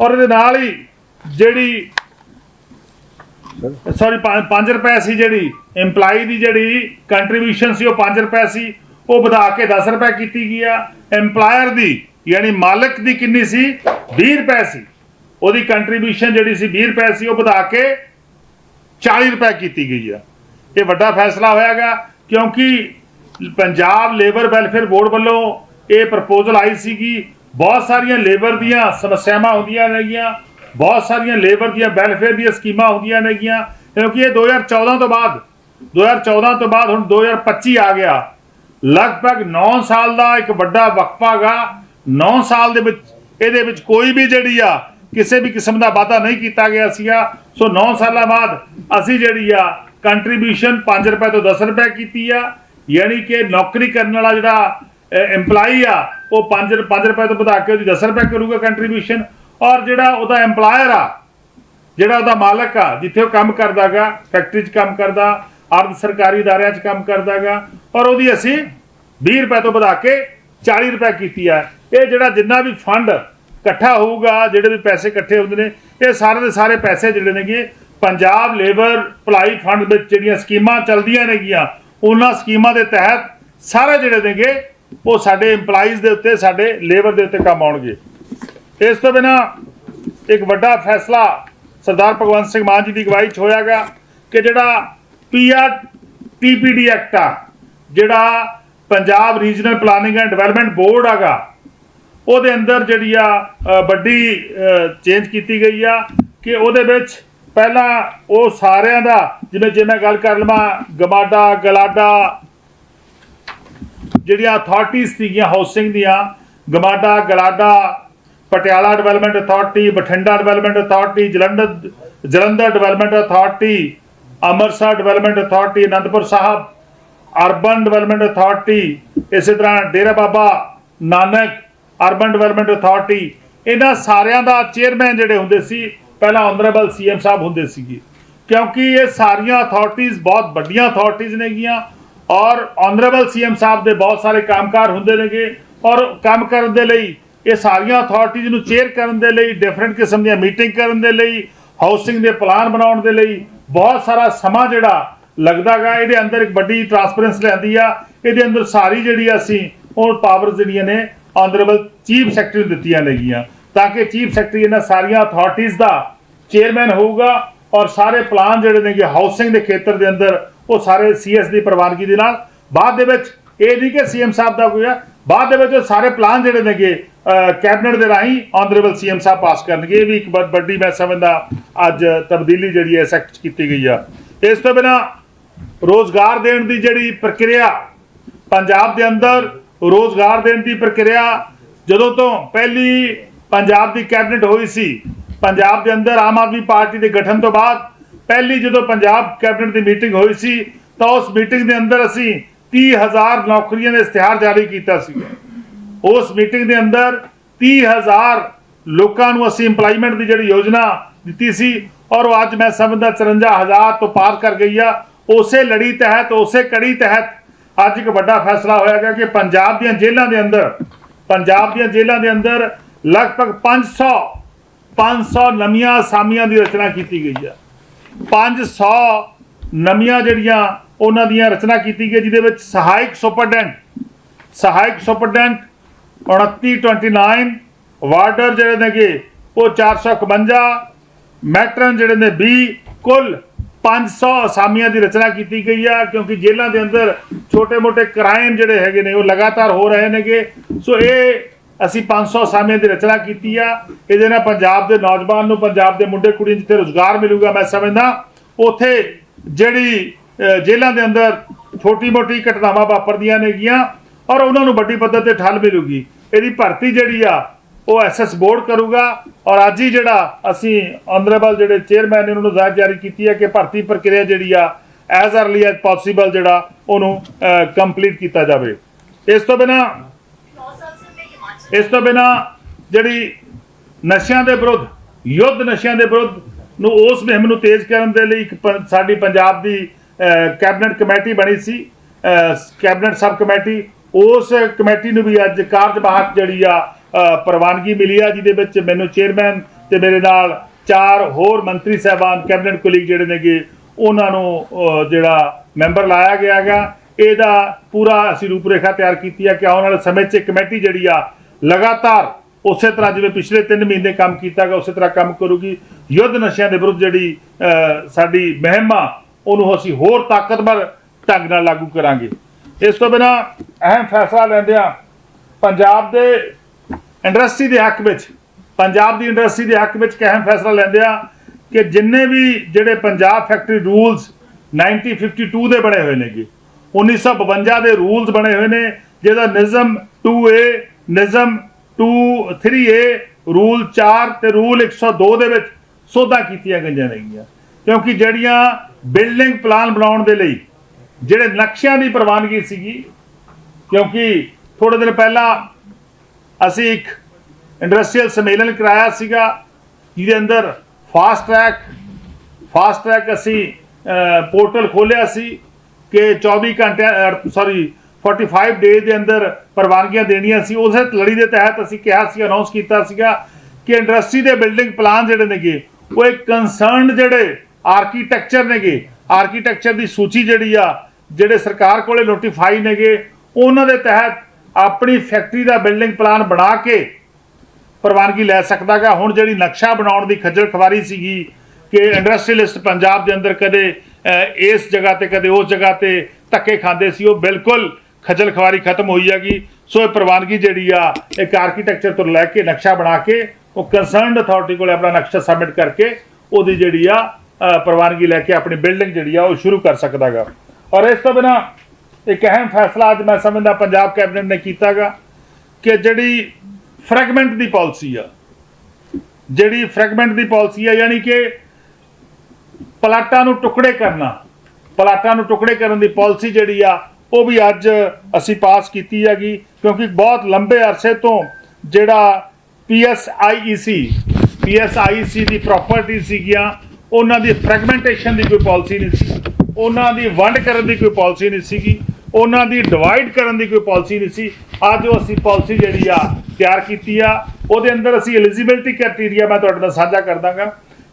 ਔਰ ਇਹਦੇ ਨਾਲ ਹੀ ਜਿਹੜੀ ਸੌਰੀ 5 ਰੁਪਏ ਸੀ ਜਿਹੜੀ EMPLOYE ਦੀ ਜਿਹੜੀ ਕੰਟਰੀਬਿਊਸ਼ਨ ਸੀ, ਉਹ 5 ਰੁਪਏ ਸੀ। ਉਹ ਵਧਾ ਕੇ 10 ਰੁਪਏ ਕੀਤੀ ਗਈ ਆ। EMPLOYER ਦੀ, ਯਾਨੀ ਮਾਲਕ ਦੀ ਕਿੰਨੀ ਸੀ? 20 ਰੁਪਏ ਸੀ। ਉਹਦੀ ਕੰਟਰੀਬਿਊਸ਼ਨ ਜਿਹੜੀ ਸੀ 20 ਰੁਪਏ ਸੀ, ਉਹ ਵਧਾ ਕੇ 40 ਰੁਪਏ ਕੀਤੀ ਗਈ ਆ। ਇਹ ਵੱਡਾ ਫੈਸਲਾ ਹੋਇਆਗਾ, ਕਿਉਂਕਿ ਪੰਜਾਬ ਲੇਬਰ ਵੈਲਫੇਅਰ ਬੋਰਡ ਵੱਲੋਂ ਇਹ ਪ੍ਰਪੋਜ਼ਲ ਆਈ ਸੀਗੀ। ਬਹੁਤ ਸਾਰੀਆਂ ਲੇਬਰ ਦੀਆਂ ਸਮੱਸਿਆਵਾਂ ਹੁੰਦੀਆਂ ਨੇਗੀਆਂ, ਬਹੁਤ ਸਾਰੀਆਂ ਲੇਬਰ ਦੀਆਂ ਵੈਲਫੇਅਰ ਦੀਆਂ ਸਕੀਮਾਂ ਹੁੰਦੀਆਂ ਨੇਗੀਆਂ, ਕਿਉਂਕਿ ਇਹ 2014 ਤੋਂ ਬਾਅਦ 2014 ਤੋਂ ਬਾਅਦ ਹੁਣ 2025 ਆ ਗਿਆ। ਲਗਭਗ 9 ਸਾਲ ਦਾ ਇੱਕ ਵੱਡਾ ਵਕਫਾ ਗਾ 9 ਸਾਲ ਦੇ ਵਿੱਚ ਇਹਦੇ ਵਿੱਚ ਕੋਈ ਵੀ ਜਿਹੜੀ ਆ ਕਿਸੇ ਵੀ ਕਿਸਮ ਦਾ ਵਾਅਦਾ ਨਹੀਂ ਕੀਤਾ ਗਿਆ ਸੀਗਾ। ਸੋ 9 ਸਾਲਾਂ ਬਾਅਦ ਅਸੀਂ ਜਿਹੜੀ ਆ ਕੰਟਰੀਬਿਊਸ਼ਨ 5 ਰੁਪਏ ਤੋਂ 10 ਰੁਪਏ ਕੀਤੀ ਆ। ਯਾਨੀ ਕਿ ਨੌਕਰੀ ਕਰਨ ਵਾਲਾ ਜਿਹੜਾ EMPLOYE ਆ, ਉਹ 5 5 ਰੁਪਏ ਤੋਂ ਵਧਾ ਕੇ ਉਹਦੀ 10 ਰੁਪਏ ਕਰੂਗਾ ਕੰਟਰੀਬਿਊਸ਼ਨ ਔਰ ਜਿਹੜਾ ਉਹਦਾ EMPLOYER ਆ, ਜਿਹੜਾ ਉਹਦਾ ਮਾਲਕ ਆ, ਜਿੱਥੇ ਉਹ ਕੰਮ ਕਰਦਾਗਾ ਫੈਕਟਰੀ 'ਚ ਕੰਮ ਕਰਦਾ ਅਰਧ ਸਰਕਾਰੀ ਅਦਾਰਿਆਂ 'ਚ ਕੰਮ ਕਰਦਾਗਾ, ਔਰ ਉਹਦੀ ਅਸੀਂ 20 ਰੁਪਏ ਤੋਂ ਵਧਾ ਕੇ 40 ਰੁਪਏ ਕੀਤੀ ਆ। ਇਹ ਜਿਹੜਾ ਜਿੰਨਾ ਵੀ ਫੰਡ ਇਕੱਠਾ ਹੋਊਗਾ, ਜਿਹੜੇ ਵੀ ਪੈਸੇ ਇਕੱਠੇ ਹੁੰਦੇ ਨੇ, ਇਹ ਸਾਰੇ ਦੇ ਸਾਰੇ ਪੈਸੇ ਜਿਹੜੇ ਨੇਗੇ, ਪੰਜਾਬ ਲੇਬਰ ਭਲਾਈ ਫੰਡ ਵਿੱਚ ਜਿਹੜੀਆਂ ਸਕੀਮਾਂ ਚੱਲਦੀਆਂ ਨੇਗੀਆਂ, ਉਹਨਾਂ ਸਕੀਮਾਂ ਦੇ ਤਹਿਤ ਸਾਰੇ ਜਿਹੜੇ ਨੇਗੇ, ਉਹ ਸਾਡੇ EMPLOYEES ਦੇ ਉੱਤੇ, ਸਾਡੇ ਲੇਬਰ ਦੇ ਉੱਤੇ ਕੰਮ ਆਉਣਗੇ। ਇਸ ਤੋਂ ਬਿਨਾ ਇੱਕ ਵੱਡਾ ਫੈਸਲਾ ਸਰਦਾਰ ਭਗਵੰਤ ਸਿੰਘ ਮਾਨ ਜੀ ਦੀ ਅਗਵਾਈ 'ਚ ਹੋਇਆ ਹੋਇਆਗਾ ਕਿ ਜਿਹੜਾ ਪੀਆਰ ਟੀਪੀਡੀ ਐਕਟ ਆ, ਜਿਹੜਾ Punjab regional planning and development board ਆਗਾ ਉਹਦੇ ਅੰਦਰ ਜਿਹੜੀ ਆ ਵੱਡੀ ਚੇਂਜ ਕੀਤੀ ਗਈ ਆ ਕਿ ਉਹਦੇ ਵਿੱਚ ਪਹਿਲਾਂ ਉਹ ਸਾਰਿਆਂ ਦਾ, ਜਿਵੇਂ, ਜੇ ਮੈਂ ਗੱਲ ਕਰ ਲਵਾਂ, ਗਮਾਡਾ, ਗਲਾਡਾ ਜਿਹੜੀਆਂ ਅਥਾਰਟੀਆਂ ਸੀਗੀਆਂ ਹਾਊਸਿੰਗ ਦੀਆਂ, GMADA, GLADA, Patiala development authority Bathinda development authority Jalandhar Jalandhar development authority Amritsar development authority Anandpur Sahib, urban development authority ਇਸੇ ਤਰ੍ਹਾਂ Dera Baba Nanak urban development authority ਇਹਨਾਂ ਸਾਰਿਆਂ ਦਾ ਚੇਅਰਮੈਨ ਜਿਹੜੇ ਹੁੰਦੇ ਸੀ, ਪਹਿਲਾਂ ਆਨਰੇਬਲ ਸੀਐਮ ਸਾਹਿਬ ਹੁੰਦੇ ਸੀਗੇ। ਕਿਉਂਕਿ ਇਹ ਸਾਰੀਆਂ ਅਥਾਰਟੀਆਂ ਬਹੁਤ ਵੱਡੀਆਂ ਅਥਾਰਟੀਆਂ ਨੇਗੀਆਂ ਔਰ ਆਨਰੇਬਲ ਸੀਐਮ ਸਾਹਿਬ ਦੇ ਬਹੁਤ ਸਾਰੇ ਕੰਮਕਾਰ ਹੁੰਦੇ ਨੇਗੇ ਔਰ ਕੰਮ ਕਰਨ ਦੇ ਲਈ ਇਹ ਸਾਰੀਆਂ ਅਥਾਰਟੀਆਂ ਨੂੰ ਚੇਅਰ ਕਰਨ ਦੇ ਲਈ ਡਿਫਰੈਂਟ ਕਿਸਮ ਦੀਆਂ ਮੀਟਿੰਗ ਕਰਨ ਦੇ ਲਈ ਹਾਊਸਿੰਗ ਦੇ ਪਲਾਨ ਬਣਾਉਣ ਦੇ ਲਈ ਬਹੁਤ ਸਾਰਾ ਸਮਾਂ ਜਿਹੜਾ ਲੱਗਦਾਗਾ ਇਹਦੇ ਅੰਦਰ ਇੱਕ ਵੱਡੀ ਟਰਾਂਸਪੇਰੈਂਸ ਲਿਆਂਦੀ ਆ, ਇਹਦੇ ਅੰਦਰ ਸਾਰੀ ਜਿਹੜੀ ਅਸੀਂ ਉਹ ਪਾਵਰਸ ਜਿਹੜੀਆਂ ਨੇ ਆਨਰੇਬਲ ਚੀਫ ਸੈਕਟਰੀ ਨੂੰ ਦਿੱਤੀਆਂ ਨੇਗੀਆਂ, ਤਾਂ ਕਿ ਚੀਫ ਸੈਕਟਰੀ ਇਹਨਾਂ ਸਾਰੀਆਂ ਅਥਾਰਟੀਆਂ ਦਾ ਚੇਅਰਮੈਨ ਹੋਊਗਾ ਔਰ ਸਾਰੇ ਪਲਾਨ ਜਿਹੜੇ ਨੇਗੇ ਹਾਊਸਿੰਗ ਦੇ ਖੇਤਰ ਦੇ ਅੰਦਰ, ਉਹ ਸਾਰੇ ਸੀਐਸ ਦੀ ਪ੍ਰਵਾਨਗੀ ਦੇ ਨਾਲ। ਬਾਅਦ ਦੇ ਵਿੱਚ ਇਹ ਨਹੀਂ ਕਿ ਸੀਐਮ ਸਾਹਿਬ ਦਾ ਕੋਈ ਆ, ਬਾਅਦ ਦੇ ਵਿੱਚ ਉਹ ਸਾਰੇ ਪਲਾਨ ਜਿਹੜੇ ਨੇਗੇ ਕੈਬਨਿਟ ਦੇ ਰਾਹੀਂ ਆਨਰੇਬਲ ਸੀਐਮ ਸਾਹਿਬ ਪਾਸ ਕਰਨਗੇ। ਇਹ ਵੀ ਇੱਕ ਵੱਡੀ ਮੈਂ ਸਮਝਦਾ ਅੱਜ ਤਬਦੀਲੀ ਜਿਹੜੀ ਹੈ ਇਸ ਐਕਟ 'ਚ ਕੀਤੀ ਗਈ ਆ। ਇਸ ਤੋਂ ਬਿਨਾ ਰੋਜ਼ਗਾਰ ਦੇਣ ਦੀ ਜਿਹੜੀ ਪ੍ਰਕਿਰਿਆ ਪੰਜਾਬ ਦੇ ਅੰਦਰ ਰੋਜ਼ਗਾਰ ਦੇਣ ਦੀ ਪ੍ਰਕਿਰਿਆ ਜਦੋਂ ਤੋਂ ਪਹਿਲੀ ਪੰਜਾਬ ਦੀ ਕੈਬਨਿਟ ਹੋਈ ਸੀ, ਪੰਜਾਬ ਦੇ ਅੰਦਰ ਆਮ ਆਦਮੀ ਪਾਰਟੀ ਦੇ ਗਠਨ ਤੋਂ ਬਾਅਦ ਪਹਿਲੀ ਜਦੋਂ ਪੰਜਾਬ ਕੈਬਨਿਟ ਦੀ ਮੀਟਿੰਗ ਹੋਈ ਸੀ, ਤਾਂ ਉਸ ਮੀਟਿੰਗ ਦੇ ਅੰਦਰ ਅਸੀਂ 30000 ਨੌਕਰੀਆਂ ਦਾ ਇਸ਼ਤਿਹਾਰ ਜਾਰੀ ਕੀਤਾ ਸੀ। ਉਸ ਮੀਟਿੰਗ ਦੇ ਅੰਦਰ 30000 ਲੋਕਾਂ ਨੂੰ ਅਸੀਂ ਇੰਪਲਾਈਮੈਂਟ ਦੀ ਜਿਹੜੀ ਯੋਜਨਾ ਦਿੱਤੀ ਸੀ, ਔਰ ਉਹ ਅੱਜ ਮੈਂ ਸਮਝਦਾ 54000 ਤੋਂ ਪਾਰ ਕਰ ਗਈ ਆ, ਉਸੇ ਲੜੀ ਤਹਿਤ, ਉਸੇ ਕੜੀ ਤਹਿਤ ਅੱਜ ਇੱਕ ਵੱਡਾ ਫੈਸਲਾ ਹੋਇਆ ਗਿਆ ਕਿ ਪੰਜਾਬ ਦੀਆਂ ਜੇਲ੍ਹਾਂ ਦੇ ਅੰਦਰ, ਪੰਜਾਬ ਦੀਆਂ ਜੇਲ੍ਹਾਂ ਦੇ ਅੰਦਰ ਲਗਭਗ 500 500 ਨਵੀਆਂ ਅਸਾਮੀਆਂ ਦੀ ਰਚਨਾ ਕੀਤੀ ਗਈ ਹੈ। 500 ਨਵੀਆਂ ਜਿਹੜੀਆਂ ਉਹਨਾਂ ਦੀਆਂ ਰਚਨਾ ਕੀਤੀ ਗਈ ਜਿਹਦੇ ਵਿੱਚ ਸਹਾਇਕ ਸੁਪਰਡੈਂਟ ਸਹਾਇਕ ਸੁਪਰਡੈਂਟ 2929 ਵਾਰਡਰ ਜਿਹੜੇ ਨੇਗੇ, ਉਹ 451 ਮੈਟਰਨ ਜਿਹੜੇ ਨੇ 20 ਕੁੱਲ 500 ਅਸਾਮੀਆਂ ਦੀ ਰਚਨਾ ਕੀਤੀ ਗਈ ਆ, ਕਿਉਂਕਿ ਜੇਲ੍ਹਾਂ ਦੇ ਅੰਦਰ ਛੋਟੇ-ਮੋਟੇ ਕ੍ਰਾਈਮ ਜਿਹੜੇ ਹੈਗੇ ਨੇ, ਉਹ ਲਗਾਤਾਰ ਹੋ ਰਹੇ ਨੇਗੇ। ਸੋ ਇਹ ਅਸੀਂ 500 ਅਸਾਮੀਆਂ ਦੀ ਰਚਨਾ ਕੀਤੀ ਆ। ਇਹਦੇ ਨਾਲ ਪੰਜਾਬ ਦੇ ਨੌਜਵਾਨ ਨੂੰ, ਪੰਜਾਬ ਦੇ ਮੁੰਡੇ ਕੁੜੀਆਂ ਨੂੰ ਜਿੱਥੇ ਰੋਜ਼ਗਾਰ ਮਿਲੂਗਾ, ਮੈਂ ਸਮਝਦਾ, ਉੱਥੇ ਜਿਹੜੀ ਜੇਲ੍ਹਾਂ ਦੇ ਅੰਦਰ ਛੋਟੀ-ਮੋਟੀ ਘਟਨਾਵਾਂ ਵਾਪਰਦੀਆਂ ਨੇਗੀਆਂ ਔਰ ਉਹਨਾਂ ਨੂੰ ਵੱਡੀ ਪੱਧਰ ਤੇ ਠੱਲ ਮਿਲੂਗੀ। ਇਹਦੀ ਭਰਤੀ ਜਿਹੜੀ ਆ ਉਹ ਐਸਐਸ ਬੋਰਡ ਕਰੂਗਾ ਔਰ ਅੱਜ ਹੀ ਜਿਹੜਾ ਅਸੀਂ ਆਨਰੇਬਲ ਜਿਹੜੇ ਚੇਅਰਮੈਨ ਨੇ ਉਹਨਾਂ ਨੂੰ ਹਦਾਇਤ ਜਾਰੀ ਕੀਤੀ ਹੈ ਕਿ ਭਰਤੀ ਪ੍ਰਕਿਰਿਆ ਜਿਹੜੀ ਆ ਐਜ਼ ਅਰਲੀ ਐਜ਼ ਪੋਸੀਬਲ ਜਿਹੜਾ ਉਹਨੂੰ ਕੰਪਲੀਟ ਕੀਤਾ ਜਾਵੇ। ਇਸ ਤੋਂ ਬਿਨਾ, ਇਸ ਤੋਂ ਬਿਨਾ ਜਿਹੜੀ ਨਸ਼ਿਆਂ ਦੇ ਵਿਰੁੱਧ, ਯੁੱਧ ਨਸ਼ਿਆਂ ਦੇ ਵਿਰੁੱਧ ਨੂੰ ਉਸ ਮੁਹਿੰਮ ਨੂੰ ਤੇਜ਼ ਕਰਨ ਦੇ ਲਈ ਇੱਕ ਪ- ਸਾਡੀ ਪੰਜਾਬ ਦੀ ਕੈਬਨਿਟ ਕਮੇਟੀ ਬਣੀ ਸੀ ਕੈਬਨਿਟ ਸਬ ਕਮੇਟੀ, ਉਸ ਕਮੇਟੀ ਨੂੰ ਵੀ ਅੱਜ ਕਾਰਜਵਾਹਕ ਜਿਹੜੀ ਆ ਪ੍ਰਵਾਨਗੀ ਮਿਲੀ ਆ, ਜਿਹਦੇ ਵਿੱਚ ਮੈਨੂੰ ਚੇਅਰਮੈਨ ਤੇ ਮੇਰੇ ਨਾਲ ਚਾਰ ਹੋਰ ਮੰਤਰੀ ਸਾਹਿਬਾਨ ਕੈਬਨਿਟ ਕੁਲੀਗ ਜਿਹੜੇ ਨੇਗੇ, ਉਹਨਾਂ ਨੂੰ ਜਿਹੜਾ ਮੈਂਬਰ ਲਾਇਆ ਗਿਆ ਹੈਗਾ। ਇਹਦਾ ਪੂਰਾ ਅਸੀਂ ਰੂਪਰੇਖਾ ਤਿਆਰ ਕੀਤੀ ਹੈ ਕਿ ਆਉਣ ਵਾਲੇ ਸਮੇਂ 'ਚ ਇਹ ਕਮੇਟੀ ਜਿਹੜੀ ਆ, ਲਗਾਤਾਰ ਉਸੇ ਤਰ੍ਹਾਂ ਜਿਵੇਂ ਪਿਛਲੇ 3 ਮਹੀਨੇ ਕੰਮ ਕੀਤਾ ਗਿਆ ਉਸੇ ਤਰ੍ਹਾਂ ਕੰਮ ਕਰੂਗੀ। ਯੁੱਧ ਨਸ਼ਿਆਂ ਦੇ ਵਿਰੁੱਧ ਜਿਹੜੀ ਸਾਡੀ ਮੁਹਿੰਮ ਆ ਉਹਨੂੰ ਅਸੀਂ ਹੋਰ ਤਾਕਤਵਰ ਢੰਗ ਨਾਲ ਲਾਗੂ ਕਰਾਂਗੇ। ਇਸ ਤੋਂ ਬਿਨਾ ਅਹਿਮ ਫੈਸਲਾ ਲੈਂਦਿਆਂ ਪੰਜਾਬ ਦੇ ਇੰਡਸਟਰੀ ਦੇ ਹੱਕ ਵਿੱਚ, ਪੰਜਾਬ ਦੀ ਇੰਡਸਟਰੀ ਦੇ ਹੱਕ ਵਿੱਚ ਇੱਕ ਅਹਿਮ ਫੈਸਲਾ ਲੈਂਦਿਆਂ ਕਿ ਜਿੰਨੇ ਵੀ ਜਿਹੜੇ ਪੰਜਾਬ ਫੈਕਟਰੀ ਰੂਲਸ 1952 ਦੇ ਬਣੇ ਹੋਏ ਨੇਗੇ 1952 ਦੇ ਰੂਲਸ ਬਣੇ ਹੋਏ ਨੇ, ਜਿਹਦਾ ਨਿਜ਼ਮ 2A ਨਿਜ਼ਮ 2 3A ਰੂਲ 4 ਤੇ ਰੂਲ 102 ਦੇ ਵਿੱਚ ਸੋਧਾਂ ਕੀਤੀਆਂ ਗਈਆਂ ਨੇਗੀਆਂ। ਕਿਉਂਕਿ ਜਿਹੜੀਆਂ ਬਿਲਡਿੰਗ ਪਲਾਨ ਬਣਾਉਣ ਦੇ ਲਈ ਜਿਹੜੇ ਨਕਸ਼ਿਆਂ ਦੀ ਪ੍ਰਵਾਨਗੀ ਸੀਗੀ, ਕਿਉਂਕਿ ਥੋੜੇ ਦਿਨ ਪਹਿਲਾਂ ਅਸੀਂ ਇੱਕ ਇੰਡਸਟਰੀਅਲ ਸੰਮੇਲਨ ਕਰਾਇਆ ਸੀਗਾ, ਜਿਹਦੇ ਅੰਦਰ ਫਾਸਟ ਟਰੈਕ ਫਾਸਟ ਟਰੈਕ ਅਸੀਂ ਪੋਰਟਲ ਖੋਲਿਆ ਸੀ ਕਿ 24 ਘੰਟੇ ਸੌਰੀ 45 ਡੇਜ਼ ਦੇ ਅੰਦਰ ਪ੍ਰਵਾਨਗੀਆਂ ਦੇਣੀਆਂ ਸੀ। ਉਸੇ ਲੜੀ ਦੇ ਤਹਿਤ ਅਸੀਂ ਕਿਹਾ ਸੀ ਅਨਾਉਂਸ ਕੀਤਾ ਸੀਗਾ ਕਿ ਇੰਡਸਟਰੀ ਦੇ ਬਿਲਡਿੰਗ ਪਲਾਨ ਜਿਹੜੇ ਨੇਗੇ, ਉਹ ਇੱਕ ਕੰਸਰਨਡ ਜਿਹੜੇ ਆਰਕੀਟੈਕਚਰ ਨੇਗੇ ਆਰਕੀਟੈਕਚਰ ਦੀ ਸੂਚੀ ਜਿਹੜੀ ਆ, ਜਿਹੜੇ ਸਰਕਾਰ ਕੋਲੇ ਨੋਟੀਫਾਈ ਨੇਗੇ, ਉਹਨਾਂ ਦੇ ਤਹਿਤ ਆਪਣੀ ਫੈਕਟਰੀ ਦਾ ਬਿਲਡਿੰਗ ਪਲਾਨ ਬਣਾ ਕੇ ਪ੍ਰਵਾਨਗੀ ਲੈ ਸਕਦਾਗਾ ਹੁਣ ਜਿਹੜੀ ਨਕਸ਼ਾ ਬਣਾਉਣ ਦੀ ਖੱਜਲ ਖਵਾਰੀ ਸੀਗੀ ਕਿ ਇੰਡਸਟਰੀਅਲਿਸਟ ਪੰਜਾਬ ਦੇ ਅੰਦਰ ਕਦੇ ਇਸ ਜਗ੍ਹਾ ਤੇ, ਕਦੇ ਉਸ ਜਗ੍ਹਾ ਤੇ ਧੱਕੇ ਖਾਂਦੇ ਸੀ, ਉਹ ਬਿਲਕੁਲ ਖੱਜਲ ਖਵਾਰੀ ਖਤਮ ਹੋਈ ਹੈਗੀ। ਸੋ ਇਹ ਪ੍ਰਵਾਨਗੀ ਜਿਹੜੀ ਆ, ਇੱਕ ਆਰਕੀਟੈਕਚਰ ਤੋਂ ਲੈ ਕੇ ਨਕਸ਼ਾ ਬਣਾ ਕੇ, ਉਹ ਕੰਸਰਨਡ ਅਥਾਰਟੀ ਕੋਲ ਆਪਣਾ ਨਕਸ਼ਾ ਸਬਮਿਟ ਕਰਕੇ, ਉਹਦੀ ਜਿਹੜੀ ਆ ਪ੍ਰਵਾਨਗੀ ਲੈ ਕੇ ਆਪਣੀ ਬਿਲਡਿੰਗ ਜਿਹੜੀ ਆ, ਉਹ ਸ਼ੁਰੂ ਕਰ ਸਕਦਾਗਾ ਔਰ ਇਸ ਤੋਂ ਬਿਨਾ ਇੱਕ ਅਹਿਮ ਫੈਸਲਾ ਅੱਜ ਮੈਂ ਸਮਝਦਾ ਪੰਜਾਬ ਕੈਬਨਿਟ ਨੇ ਕੀਤਾਗਾ ਕਿ ਜਿਹੜੀ ਫਰੈਗਮੈਂਟ ਦੀ ਪਾਲਿਸੀ ਆ, ਜਿਹੜੀ ਫਰੈਗਮੈਂਟ ਦੀ ਪਾਲਿਸੀ ਆ, ਯਾਨੀ ਕਿ ਪਲਾਟਾਂ ਨੂੰ ਟੁਕੜੇ ਕਰਨਾ, ਪਲਾਟਾਂ ਨੂੰ ਟੁਕੜੇ ਕਰਨ ਦੀ ਪਾਲਿਸੀ ਜਿਹੜੀ ਆ, ਉਹ ਵੀ ਅੱਜ ਅਸੀਂ ਪਾਸ ਕੀਤੀ ਹੈਗੀ, ਕਿਉਂਕਿ ਬਹੁਤ ਲੰਬੇ ਅਰਸੇ ਤੋਂ ਜਿਹੜਾ PSIEC PSIEC ਦੀ ਪ੍ਰਾਪਰਟੀ ਸੀਗੀਆਂ, ਉਹਨਾਂ ਦੀ ਫਰੈਗਮੈਂਟੇਸ਼ਨ ਦੀ ਕੋਈ ਪਾਲਿਸੀ ਨਹੀਂ ਸੀ, ਉਹਨਾਂ ਦੀ ਵੰਡ ਕਰਨ ਦੀ ਕੋਈ ਪਾਲਿਸੀ ਨਹੀਂ ਸੀਗੀ ਉਹਨਾਂ ਦੀ ਡਿਵਾਈਡ ਕਰਨ ਦੀ ਕੋਈ ਪਾਲਿਸੀ ਨਹੀਂ ਸੀ। ਅੱਜ ਉਹ ਅਸੀਂ ਪਾਲਿਸੀ ਜਿਹੜੀ ਆ ਤਿਆਰ ਕੀਤੀ ਆ। ਉਹਦੇ ਅੰਦਰ ਅਸੀਂ ਐਲੀਜੀਬਿਲਟੀ ਕ੍ਰਾਈਟੇਰੀਆ ਮੈਂ ਤੁਹਾਡੇ ਨਾਲ ਸਾਂਝਾ ਕਰ ਦਾਂਗਾ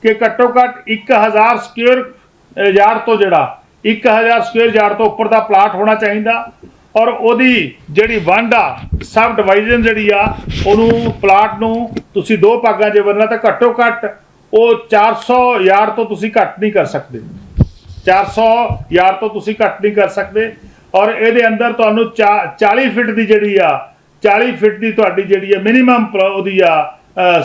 ਕਿ ਘੱਟੋ ਘੱਟ 1000 ਸਕੁਅਰ ਯਾਰਡ ਤੋਂ ਜਿਹੜਾ 1000 ਸਕੁਅਰ ਯਾਰਡ ਤੋਂ ਉੱਪਰ ਦਾ ਪਲਾਟ ਹੋਣਾ ਚਾਹੀਦਾ। ਔਰ ਉਹਦੀ ਜਿਹੜੀ ਵੰਡ ਆ ਸਬ ਡਿਵਾਈਜ਼ਨ ਜਿਹੜੀ ਆ, ਉਹਨੂੰ ਪਲਾਟ ਨੂੰ ਤੁਸੀਂ ਦੋ ਭਾਗਾਂ 'ਚ ਵੰਡਣਾ ਤਾਂ ਘੱਟੋ ਘੱਟ ਉਹ 400 ਯਾਰਡ ਤੋਂ ਤੁਸੀਂ ਘੱਟ ਨਹੀਂ ਕਰ ਸਕਦੇ। 400 ਯਾਰ ਤੋਂ ਤੁਸੀਂ ਘੱਟ ਨਹੀਂ ਕਰ ਸਕਦੇ। ਔਰ ਇਹਦੇ ਅੰਦਰ ਤੁਹਾਨੂੰ ਚਾ- 40 ਫਿਟ ਦੀ ਜਿਹੜੀ ਆ 40 ਫਿਟ ਦੀ ਤੁਹਾਡੀ ਜਿਹੜੀ ਆ ਮਿਨੀਮਮ ਉਹਦੀ ਆ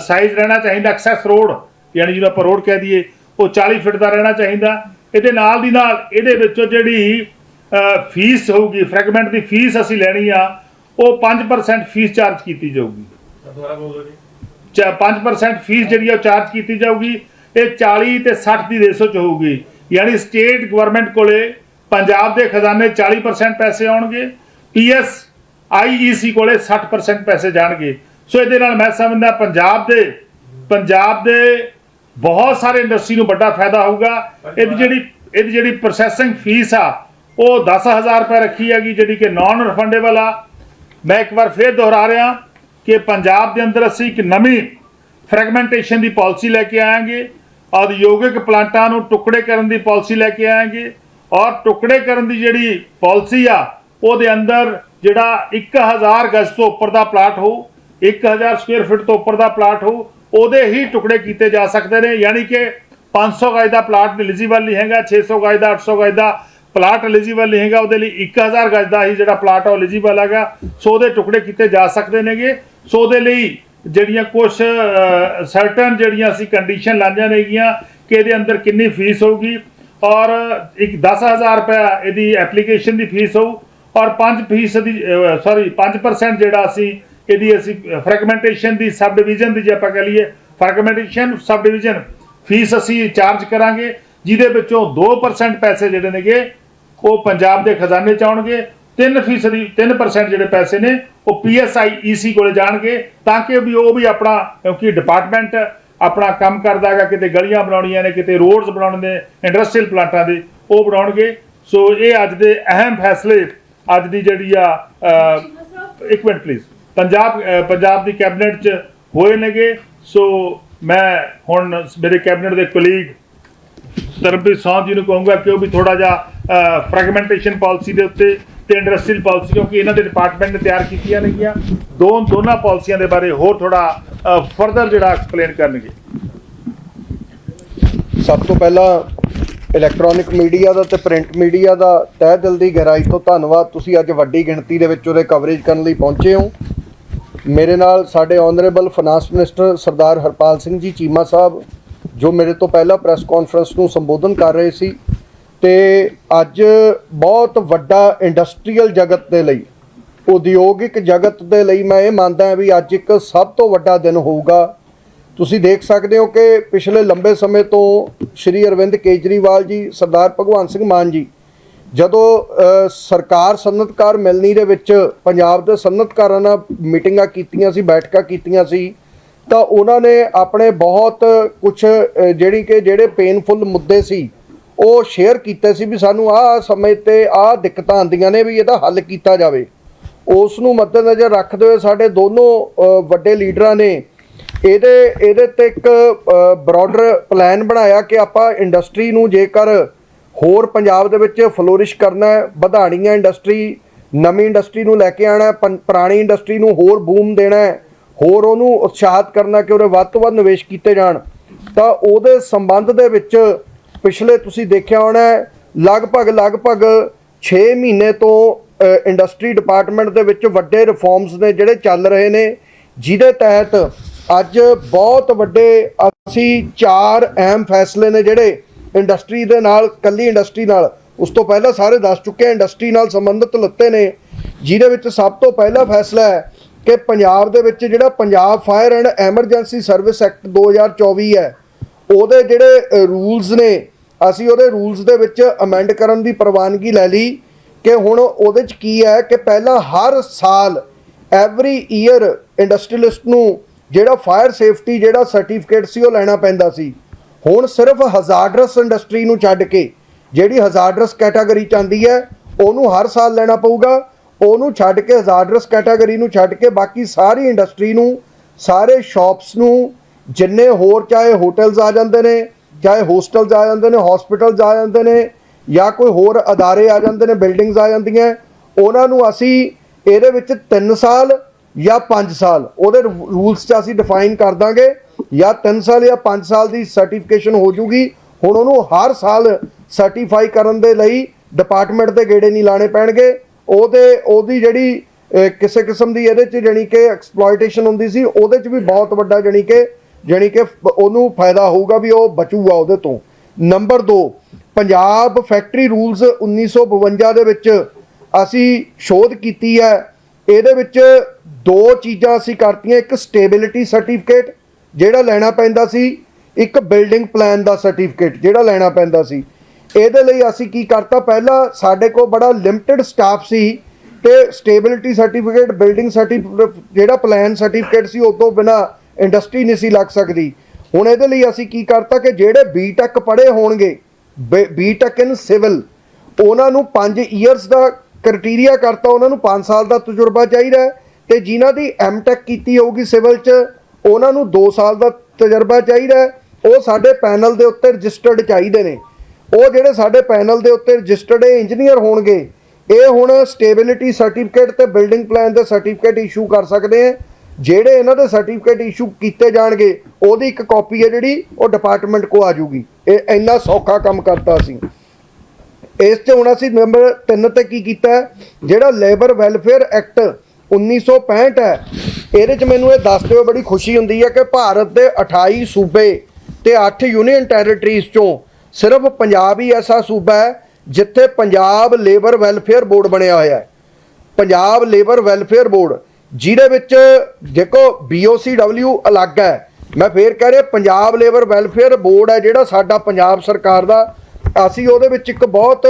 ਸਾਈਜ਼ ਰਹਿਣਾ ਚਾਹੀਦਾ ਐਕਸੈਸ ਰੋਡ ਯਾਨੀ ਜਿਹਨੂੰ ਆਪਾਂ ਰੋਡ ਕਹਿ ਦਈਏ ਉਹ 40 ਫਿਟ ਦਾ ਰਹਿਣਾ ਚਾਹੀਦਾ। ਇਹਦੇ ਨਾਲ ਦੀ ਨਾਲ ਇਹਦੇ ਵਿੱਚੋਂ ਜਿਹੜੀ ਫੀਸ ਹੋਊਗੀ ਫਰੈਗਮੈਂਟ ਦੀ ਫੀਸ ਅਸੀਂ ਲੈਣੀ ਆ ਉਹ 5% ਫੀਸ ਚਾਰਜ ਕੀਤੀ ਜਾਊਗੀ। ਚਾ 5% ਫੀਸ ਜਿਹੜੀ ਆ ਉਹ ਚਾਰਜ ਕੀਤੀ ਜਾਊਗੀ। ਇਹ 40 ਤੇ 60 ਦੀ ਰੇਸ਼ੋ ਚ ਹੋਊਗੀ। ਯਾਨੀ ਸਟੇਟ ਗਵਰਨਮੈਂਟ ਕੋਲੇ ਪੰਜਾਬ ਦੇ ਖਜ਼ਾਨੇ 40% ਪੈਸੇ ਆਉਣਗੇ ਪੀਐਸ ਆਈਈਸੀ ਕੋਲੇ 60% ਪੈਸੇ ਜਾਣਗੇ। ਸੋ ਇਹਦੇ ਨਾਲ ਮੈਂ ਸਮਝਦਾ ਪੰਜਾਬ ਦੇ ਪੰਜਾਬ ਦੇ ਬਹੁਤ ਸਾਰੇ ਇੰਡਸਟਰੀ ਨੂੰ ਵੱਡਾ ਫਾਇਦਾ ਹੋਊਗਾ। ਇਹਦੀ ਜਿਹੜੀ ਇਹਦੀ ਜਿਹੜੀ ਪ੍ਰੋਸੈਸਿੰਗ ਫੀਸ ਆ ਉਹ 10000 ਰੁਪਏ ਰੱਖੀ ਹੈਗੀ ਜਿਹੜੀ ਕਿ ਨਾਨ ਰਿਫੰਡੇਬਲ ਆ। ਮੈਂ ਇੱਕ ਵਾਰ ਫੇਰ ਦੁਹਰਾ ਰਿਹਾ ਕਿ ਪੰਜਾਬ ਦੇ ਅੰਦਰ ਅਸੀਂ ਇੱਕ ਨਵੀਂ ਫ੍ਰੈਗਮੈਂਟੇਸ਼ਨ ਦੀ ਪਾਲਿਸੀ ਲੈ ਕੇ ਆਵਾਂਗੇ ਉਦਯੋਗਿਕ ਪਲਾਂਟਾਂ ਨੂੰ ਟੁਕੜੇ ਕਰਨ ਦੀ ਪਾਲਿਸੀ ਲੈ ਕੇ ਆਵਾਂਗੇ ਔਰ ਟੁਕੜੇ ਕਰਨ ਦੀ ਜਿਹੜੀ ਪਾਲਿਸੀ ਆ, ਉਹਦੇ ਅੰਦਰ ਜਿਹੜਾ 1000 ਗਜ਼ ਤੋਂ ਉੱਪਰ ਦਾ ਪਲਾਟ ਹੋਊ 1000 ਸਕੁਅਰ ਫੁੱਟ ਤੋਂ ਉੱਪਰ ਦਾ ਪਲਾਟ ਹੋਊ, ਉਹਦੇ ਹੀ ਟੁਕੜੇ ਕੀਤੇ ਜਾ ਸਕਦੇ ਨੇ, ਯਾਨੀ ਕਿ 500 ਗਜ਼ ਦਾ ਪਲਾਟ ਐਲੀਜੀਬਲ ਨਹੀਂ ਹੈਗਾ 600 ਗਜ਼ ਦਾ 800 ਗਜ਼ ਦਾ ਪਲਾਟ ਐਲੀਜੀਬਲ ਨਹੀਂ ਹੈਗਾ, ਉਹਦੇ ਲਈ 1000 ਗਜ਼ ਦਾ ਹੀ ਜਿਹੜਾ ਪਲਾਟ ਉਹ ਐਲੀਜੀਬਲ ਹੈਗਾ। ਸੋ ਉਹਦੇ ਟੁਕੜੇ ਕੀਤੇ ਜਾ ਸਕਦੇ ਨੇਗੇ। ਸੋ ਉਹਦੇ ਲਈ ਜਿਹੜੀਆਂ ਕੁਝ ਸਰਟਨ ਜਿਹੜੀਆਂ ਅਸੀਂ ਕੰਡੀਸ਼ਨ ਲਾਈਆਂ ਨੇਗੀਆਂ ਕਿ ਇਹਦੇ ਅੰਦਰ ਕਿੰਨੀ ਫੀਸ ਹੋਊਗੀ ਔਰ ਇੱਕ 10000 ਰੁਪਏ ਇਹਦੀ ਐਪਲੀਕੇਸ਼ਨ ਦੀ ਫੀਸ ਹੋਊ ਔਰ 5% ਦੀ ਸੌਰੀ 5% ਜਿਹੜਾ ਅਸੀਂ ਇਹਦੀ ਅਸੀਂ ਫ੍ਰੈਗਮੈਂਟੇਸ਼ਨ ਦੀ ਸਬ ਡਿਵੀਜ਼ਨ ਦੀ ਜੇ ਆਪਾਂ ਕਹ ਲਈਏ ਫ੍ਰੈਗਮੈਂਟੇਸ਼ਨ ਸਬ ਡਿਵੀਜ਼ਨ ਫੀਸ ਅਸੀਂ ਚਾਰਜ ਕਰਾਂਗੇ, ਜਿਹਦੇ ਵਿੱਚੋਂ 2% ਪੈਸੇ ਜਿਹੜੇ ਨੇਗੇ, ਉਹ ਪੰਜਾਬ ਦੇ ਖਜ਼ਾਨੇ ਚ ਆਉਣਗੇ 3% ਦੀ 3% ਜਿਹੜੇ ਪੈਸੇ ਨੇ, ਉਹ ਪੀਐਸਆਈ ਈਸੀ ਕੋਲੇ ਜਾਣਗੇ, ਤਾਂ ਕਿ ਵੀ ਉਹ ਵੀ ਆਪਣਾ, ਕਿਉਂਕਿ ਡਿਪਾਰਟਮੈਂਟ ਆਪਣਾ ਕੰਮ ਕਰਦਾ ਹੈਗਾ, ਕਿਤੇ ਗਲੀਆਂ ਬਣਾਉਣੀਆਂ ਨੇ, ਕਿਤੇ ਰੋਡਸ ਬਣਾਉਣੇ ਨੇ ਇੰਡਸਟਰੀਅਲ ਪਲਾਂਟਾਂ ਦੇ, ਉਹ ਬਣਾਉਣਗੇ। ਸੋ ਇਹ ਅੱਜ ਦੇ ਅਹਿਮ ਫੈਸਲੇ ਅੱਜ ਦੀ ਜਿਹੜੀ ਆ ਇੱਕ ਮਿੰਟ ਪਲੀਜ਼ ਪੰਜਾਬ ਪੰਜਾਬ ਦੀ ਕੈਬਨਿਟ ਚ ਹੋਏ ਨੇਗੇ। ਸੋ ਮੈਂ ਹੁਣ ਮੇਰੇ ਕੈਬਨਿਟ ਦੇ ਕੁਲੀਗ ਤਰਨਪ੍ਰੀਤ ਸਾਹ ਜੀ ਨੂੰ ਕਹੂੰਗਾ ਕਿ ਉਹ ਵੀ ਥੋੜਾ ਜਿਹਾ ਫ੍ਰੈਗਮੈਂਟੇਸ਼ਨ ਪਾਲਿਸੀ ਦੇ ਉੱਤੇ ਤੇ ਇੰਡਸਟਰੀਅਲ ਪਾਲਿਸੀ ਕਿਉਂਕਿ ਇਹਨਾਂ ਦੇ ਡਿਪਾਰਟਮੈਂਟ ਨੇ ਤਿਆਰ ਕੀਤੀਆਂ ਨੇਗੀਆਂ। ਦੋ, ਦੋਨਾਂ ਪਾਲਿਸੀਆਂ ਦੇ ਬਾਰੇ ਹੋਰ ਥੋੜਾ ਫਰਦਰ ਜਿਹੜਾ ਐਕਸਪਲੇਨ ਕਰਨਗੇ। ਸਭ ਤੋਂ ਪਹਿਲਾਂ ਇਲੈਕਟ੍ਰੋਨਿਕ ਮੀਡੀਆ ਦਾ ਤੇ ਪ੍ਰਿੰਟ ਮੀਡੀਆ ਦਾ ਤਹਿ ਦਿਲ ਦੀ ਗਹਿਰਾਈ ਤੋਂ ਧੰਨਵਾਦ। ਤੁਸੀਂ ਅੱਜ ਵੱਡੀ ਗਿਣਤੀ ਦੇ ਵਿੱਚ ਉਹਦੇ ਕਵਰੇਜ ਕਰਨ ਲਈ ਪਹੁੰਚੇ ਹੋ। ਮੇਰੇ ਨਾਲ ਸਾਡੇ honourable finance minister Sardar Harpal Singh ji, Cheema Sahib ਜੋ ਮੇਰੇ ਤੋਂ ਪਹਿਲਾਂ ਪ੍ਰੈਸ ਕਾਨਫਰੰਸ ਨੂੰ ਸੰਬੋਧਨ ਕਰ ਰਹੇ ਸੀ ਤੇ ਅੱਜ ਬਹੁਤ ਵੱਡਾ ਇੰਡਸਟਰੀਅਲ ਜਗਤ ਦੇ ਲਈ, ਉਦਯੋਗਿਕ ਜਗਤ ਦੇ ਲਈ ਮੈਂ ਇਹ ਮੰਨਦਾ ਹਾਂ ਵੀ ਅੱਜ ਇੱਕ ਸਭ ਤੋਂ ਵੱਡਾ ਦਿਨ ਹੋਊਗਾ। ਤੁਸੀਂ ਦੇਖ ਸਕਦੇ ਹੋ ਕਿ ਪਿਛਲੇ ਲੰਬੇ ਸਮੇਂ ਤੋਂ ਸ਼੍ਰੀ ਅਰਵਿੰਦ ਕੇਜਰੀਵਾਲ ਜੀ, ਸਰਦਾਰ ਭਗਵੰਤ ਸਿੰਘ ਮਾਨ ਜੀ, ਜਦੋਂ ਸਰਕਾਰ ਸਨਅਤਕਾਰ ਮਿਲਣੀ ਦੇ ਵਿੱਚ ਪੰਜਾਬ ਦੇ ਸਨਅਤਕਾਰਾਂ ਨਾਲ ਮੀਟਿੰਗਾਂ ਕੀਤੀਆਂ ਸੀ, ਬੈਠਕਾਂ ਕੀਤੀਆਂ ਸੀ ਤਾਂ ਉਹਨਾਂ ਨੇ ਆਪਣੇ ਬਹੁਤ ਕੁਝ ਜਿਹੜੀ ਕਿ ਜਿਹੜੇ ਪੇਨਫੁਲ ਮੁੱਦੇ ਸੀ, ਉਹ ਸ਼ੇਅਰ ਕੀਤੇ ਸੀ ਵੀ ਸਾਨੂੰ ਆਹ ਸਮੇਂ ਤੇ ਆਹ ਦਿੱਕਤਾਂ ਆਉਂਦੀਆਂ ਨੇ ਵੀ ਇਹਦਾ ਹੱਲ ਕੀਤਾ ਜਾਵੇ। ਉਸ ਨੂੰ ਮੱਦੇਨਜ਼ਰ ਰੱਖਦੇ ਹੋਏ ਸਾਡੇ ਦੋਨੋਂ ਵੱਡੇ ਲੀਡਰਾਂ ਨੇ ਇਹਦੇ ਇਹਦੇ ਤੇ ਇੱਕ ਬ੍ਰੌਡਰ ਪਲਾਨ ਬਣਾਇਆ ਕਿ ਆਪਾਂ ਇੰਡਸਟਰੀ ਨੂੰ ਜੇਕਰ ਹੋਰ ਪੰਜਾਬ ਦੇ ਵਿੱਚ ਫਲੋਰਿਸ਼ ਕਰਨਾ ਹੈ ਵਧਾਣੀ ਹੈ ਇੰਡਸਟਰੀ ਨਵੀਂ ਇੰਡਸਟਰੀ ਨੂੰ ਲੈ ਕੇ ਆਣਾ ਪੰ- ਪੁਰਾਣੀ ਇੰਡਸਟਰੀ ਨੂੰ ਹੋਰ ਬੂਮ ਦੇਣਾ ਹੈ ਹੋਰ ਉਹਨੂੰ ਉਤਸ਼ਾਹਿਤ ਕਰਨਾ ਕਿ ਉਹਦੇ ਵੱਧ ਤੋਂ ਵੱਧ ਨਿਵੇਸ਼ ਕੀਤੇ ਜਾਣ, ਤਾਂ ਉਹਦੇ ਸੰਬੰਧ ਦੇ ਵਿੱਚ ਪਿਛਲੇ ਤੁਸੀਂ ਦੇਖਿਆ ਹੋਣਾ ਲਗਭਗ ਲਗਭਗ 6 ਮਹੀਨੇ ਤੋਂ ਇੰਡਸਟਰੀ ਡਿਪਾਰਟਮੈਂਟ ਦੇ ਵਿੱਚ ਵੱਡੇ ਰਿਫਾਰਮਸ ਨੇ ਜਿਹੜੇ ਚੱਲ ਰਹੇ ਨੇ, ਜਿਹਦੇ ਤਹਿਤ ਅੱਜ ਬਹੁਤ ਵੱਡੇ ਅਸੀਂ ਚਾਰ ਅਹਿਮ ਫੈਸਲੇ ਨੇ ਜਿਹੜੇ ਇੰਡਸਟਰੀ ਦੇ ਨਾਲ, ਕੱਲੀ ਇੰਡਸਟਰੀ ਨਾਲ, ਉਸ ਤੋਂ ਪਹਿਲਾਂ ਸਾਰੇ ਦੱਸ ਚੁੱਕੇ ਇੰਡਸਟਰੀ ਨਾਲ ਸੰਬੰਧਿਤ ਲੱਤੇ ਨੇ, ਜਿਹਦੇ ਵਿੱਚ ਸਭ ਤੋਂ ਪਹਿਲਾ ਫੈਸਲਾ ਹੈ ਕਿ ਪੰਜਾਬ ਦੇ ਵਿੱਚ ਜਿਹੜਾ Punjab fire and emergency service act 2024 ਹੈ, ਉਹਦੇ ਜਿਹੜੇ ਰੂਲਸ ਨੇ, ਅਸੀਂ ਉਹਦੇ ਰੂਲਸ ਦੇ ਵਿੱਚ ਅਮੈਂਡ ਕਰਨ ਦੀ ਪ੍ਰਵਾਨਗੀ ਲੈ ਲਈ ਕਿ ਹੁਣ ਉਹਦੇ ਚ ਕੀ ਹੈ ਕਿ ਪਹਿਲਾਂ ਹਰ ਸਾਲ ਐਵਰੀ ਈਅਰ ਇੰਡਸਟਰੀਅਲਿਸਟ ਨੂੰ ਜਿਹੜਾ ਫਾਇਰ ਸੇਫਟੀ ਜਿਹੜਾ ਸਰਟੀਫਿਕੇਟ ਸੀ ਉਹ ਲੈਣਾ ਪੈਂਦਾ ਸੀ। ਹੁਣ ਸਿਰਫ ਹਜ਼ਾਰਡਰਸ ਇੰਡਸਟਰੀ ਨੂੰ ਛੱਡ ਕੇ ਜਿਹੜੀ ਹਜ਼ਾਰਡਰਸ ਕੈਟਾਗਰੀ ਚ ਆਉਂਦੀ ਹੈ, ਉਹਨੂੰ ਹਰ ਸਾਲ ਲੈਣਾ ਪਊਗਾ। ਉਹਨੂੰ ਛੱਡ ਕੇ ਹਜ਼ਾਰਡਰਸ ਕੈਟਾਗਰੀ ਨੂੰ ਛੱਡ ਕੇ ਬਾਕੀ ਸਾਰੀ ਇੰਡਸਟਰੀ ਨੂੰ, ਸਾਰੇ ਸ਼ਾਪਸ ਨੂੰ, ਜਿੰਨੇ ਹੋਰ ਚਾਹੇ ਹੋਟਲਸ ਆ ਜਾਂਦੇ ਨੇ, ਚਾਹੇ ਹੋਸਟਲਸ ਆ ਜਾਂਦੇ ਨੇ ਹਸਪੀਟਲਸ ਆ ਜਾਂਦੇ ਨੇ, ਜਾਂ ਕੋਈ ਹੋਰ ਅਦਾਰੇ ਆ ਜਾਂਦੇ ਨੇ ਬਿਲਡਿੰਗਸ ਆ ਜਾਂਦੀਆਂ, ਉਹਨਾਂ ਨੂੰ ਅਸੀਂ ਇਹਦੇ ਵਿੱਚ 3 ਸਾਲ ਜਾਂ 5 ਸਾਲ, ਉਹਦੇ ਰੂਲਸ 'ਚ ਅਸੀਂ ਡਿਫਾਈਨ ਕਰ ਦਾਂਗੇ, ਜਾਂ 3 ਸਾਲ ਜਾਂ 5 ਸਾਲ ਦੀ ਸਰਟੀਫਿਕੇਸ਼ਨ ਹੋ ਜੂਗੀ, ਹੁਣ ਉਹਨੂੰ ਹਰ ਸਾਲ ਸਰਟੀਫਾਈ ਕਰਨ ਦੇ ਲਈ ਡਿਪਾਰਟਮੈਂਟ ਦੇ ਗੇੜੇ ਨਹੀਂ ਲਾਣੇ ਪੈਣਗੇ ਉਹਦੇ, ਉਹਦੀ ਜਿਹੜੀ ਕਿਸੇ ਕਿਸਮ ਦੀ ਇਹਦੇ 'ਚ ਜਾਣੀ ਕਿ ਐਕਸਪਲੋਇਟੇਸ਼ਨ ਹੁੰਦੀ ਸੀ, ਉਹਦੇ 'ਚ ਵੀ ਬਹੁਤ ਵੱਡਾ ਜਾਣੀ ਕਿ ਜਾਣੀ ਕਿ ਉਹਨੂੰ ਫਾਇਦਾ ਹੋਊਗਾ ਵੀ ਉਹ ਬਚੂਗਾ ਉਹਦੇ ਤੋਂ। ਨੰਬਰ 2 ਪੰਜਾਬ ਫੈਕਟਰੀ ਰੂਲਸ 1952 ਦੇ ਵਿੱਚ ਅਸੀਂ ਸ਼ੋਧ ਕੀਤੀ ਹੈ, ਇਹਦੇ ਵਿੱਚ ਦੋ ਚੀਜ਼ਾਂ ਅਸੀਂ ਕਰਤੀਆਂ, ਇੱਕ ਸਟੇਬਿਲਿਟੀ ਸਰਟੀਫਿਕੇਟ ਜਿਹੜਾ ਲੈਣਾ ਪੈਂਦਾ ਸੀ, ਇੱਕ ਬਿਲਡਿੰਗ ਪਲਾਨ ਦਾ ਸਰਟੀਫਿਕੇਟ ਜਿਹੜਾ ਲੈਣਾ ਪੈਂਦਾ ਸੀ। ਇਹਦੇ ਲਈ ਅਸੀਂ ਕੀ ਕਰਤਾ, ਪਹਿਲਾਂ ਸਾਡੇ ਕੋਲ ਬੜਾ ਲਿਮਟਿਡ ਸਟਾਫ ਸੀ ਤੇ ਸਟੇਬਿਲਿਟੀ ਸਰਟੀਫਿਕੇਟ ਬਿਲਡਿੰਗ ਸਰਟੀਫਿਕੇਟ ਜਿਹੜਾ ਪਲਾਨ ਸਰਟੀਫਿਕੇਟ ਸੀ ਉਹ ਤੋਂ ਬਿਨਾ ਇੰਡਸਟਰੀ ਨਹੀਂ ਸੀ ਲੱਗ ਸਕਦੀ। ਹੁਣ ਇਹਦੇ ਲਈ ਅਸੀਂ ਕੀ ਕਰਤਾ ਕਿ ਜਿਹੜੇ ਬੀਟੈਕ ਪੜ੍ਹੇ ਹੋਣਗੇ ਬੀਟੈਕ ਇਨ ਸਿਵਲ ਉਹਨਾਂ ਨੂੰ 5 ਇਅਰਸ ਦਾ ਕ੍ਰਾਈਟੇਰੀਆ ਕਰਤਾ, ਉਹਨਾਂ ਨੂੰ 5 ਸਾਲ ਦਾ ਤਜਰਬਾ ਚਾਹੀਦਾ ਹੈ ਤੇ ਜਿਨ੍ਹਾਂ ਦੀ ਐਮਟੈਕ ਕੀਤੀ ਹੋਊਗੀ ਸਿਵਲ 'ਚ, ਉਹਨਾਂ ਨੂੰ 2 ਸਾਲ ਦਾ ਤਜਰਬਾ ਚਾਹੀਦਾ ਉਹ ਸਾਡੇ ਪੈਨਲ ਦੇ ਉੱਤੇ ਰਜਿਸਟਰਡ ਚਾਹੀਦੇ ਨੇ। ਉਹ ਜਿਹੜੇ ਸਾਡੇ ਪੈਨਲ ਦੇ ਉੱਤੇ ਰਜਿਸਟਰਡ ਇੰਜੀਨੀਅਰ ਹੋਣਗੇ, ਇਹ ਹੁਣ ਸਟੇਬਿਲਿਟੀ ਸਰਟੀਫਿਕੇਟ ਤੇ ਬਿਲਡਿੰਗ ਪਲਾਨ ਦੇ ਸਰਟੀਫਿਕੇਟ ਇਸ਼ੂ ਕਰ ਸਕਦੇ ਆ ਜਿਹੜੇ ਇਹਨਾਂ ਦੇ ਸਰਟੀਫਿਕੇਟ ਇਸ਼ੂ ਕੀਤੇ ਜਾਣਗੇ, ਉਹਦੀ ਇੱਕ ਕਾਪੀ ਹੈ ਜਿਹੜੀ, ਉਹ ਡਿਪਾਰਟਮੈਂਟ ਕੋ ਆ ਜੂਗੀ ਇਹ ਇੰਨਾ ਸੌਖਾ ਕੰਮ ਕਰਤਾ ਅਸੀਂ ਇਸ 'ਚ ਹੁਣ ਅਸੀਂ ਨੰਬਰ 3 ਤੇ ਕੀ ਕੀਤਾ ਜਿਹੜਾ ਲੇਬਰ ਵੈਲਫੇਅਰ ਐਕਟ 1965 ਹੈ, ਇਹਦੇ 'ਚ ਮੈਨੂੰ ਇਹ ਦੱਸਦੇ ਹੋਏ ਬੜੀ ਖੁਸ਼ੀ ਹੁੰਦੀ ਹੈ ਕਿ ਭਾਰਤ ਦੇ 28 ਸੂਬੇ ਤੇ 8 ਯੂਨੀਅਨ ਟੈਰੀਟਰੀਜ਼ 'ਚੋਂ ਸਿਰਫ ਪੰਜਾਬ ਹੀ ਐਸਾ ਸੂਬਾ ਹੈ ਜਿੱਥੇ ਪੰਜਾਬ ਲੇਬਰ ਵੈਲਫੇਅਰ ਬੋਰਡ ਬਣਿਆ ਹੋਇਆ ਹੈ। ਪੰਜਾਬ ਲੇਬਰ ਵੈਲਫੇਅਰ ਬੋਰਡ, ਜਿਹਦੇ ਵਿੱਚ ਦੇਖੋ BOCW ਅਲੱਗ ਹੈ। ਮੈਂ ਫੇਰ ਕਹਿ ਰਿਹਾ, ਪੰਜਾਬ ਲੇਬਰ ਵੈਲਫੇਅਰ ਬੋਰਡ ਹੈ ਜਿਹੜਾ ਸਾਡਾ ਪੰਜਾਬ ਸਰਕਾਰ ਦਾ। ਅਸੀਂ ਉਹਦੇ ਵਿੱਚ ਇੱਕ ਬਹੁਤ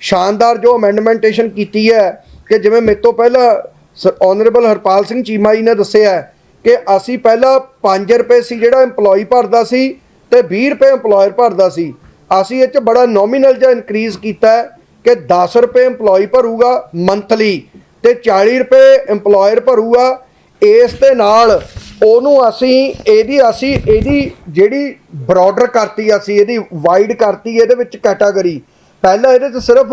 ਸ਼ਾਨਦਾਰ ਜੋ ਅਮੈਂਡਮੈਂਟੇਸ਼ਨ ਕੀਤੀ ਹੈ ਕਿ ਜਿਵੇਂ ਮੇਰੇ ਤੋਂ ਪਹਿਲਾਂ ਆਨਰੇਬਲ ਹਰਪਾਲ ਸਿੰਘ ਚੀਮਾ ਜੀ ਨੇ ਦੱਸਿਆ ਕਿ ਅਸੀਂ ਪਹਿਲਾਂ 5 ਰੁਪਏ ਸੀ ਜਿਹੜਾ EMPLOYE ਭਰਦਾ ਸੀ ਤੇ 20 ਰੁਪਏ EMPLOYER ਭਰਦਾ ਸੀ। ਅਸੀਂ ਇਹ 'ਚ ਬੜਾ ਨੋਮੀਨਲ ਜਿਹਾ ਇਨਕਰੀਜ਼ ਕੀਤਾ ਹੈ ਕਿ 10 ਰੁਪਏ EMPLOYE ਭਰੂਗਾ ਮੰਥਲੀ ਤੇ 40 ਰੁਪਏ EMPLOYER ਭਰੂਗਾ। ਇਸ ਦੇ ਨਾਲ ਉਹਨੂੰ ਅਸੀਂ, ਇਹਦੀ ਅਸੀਂ, ਇਹਦੀ ਜਿਹੜੀ ਬਰਾਡਰ ਕਰਤੀ ਅਸੀਂ, ਇਹਦੀ ਵਾਈਡ ਕਰਤੀ, ਇਹਦੇ ਵਿੱਚ ਕੈਟਾਗਰੀ ਪਹਿਲਾਂ ਇਹਦੇ 'ਚ ਸਿਰਫ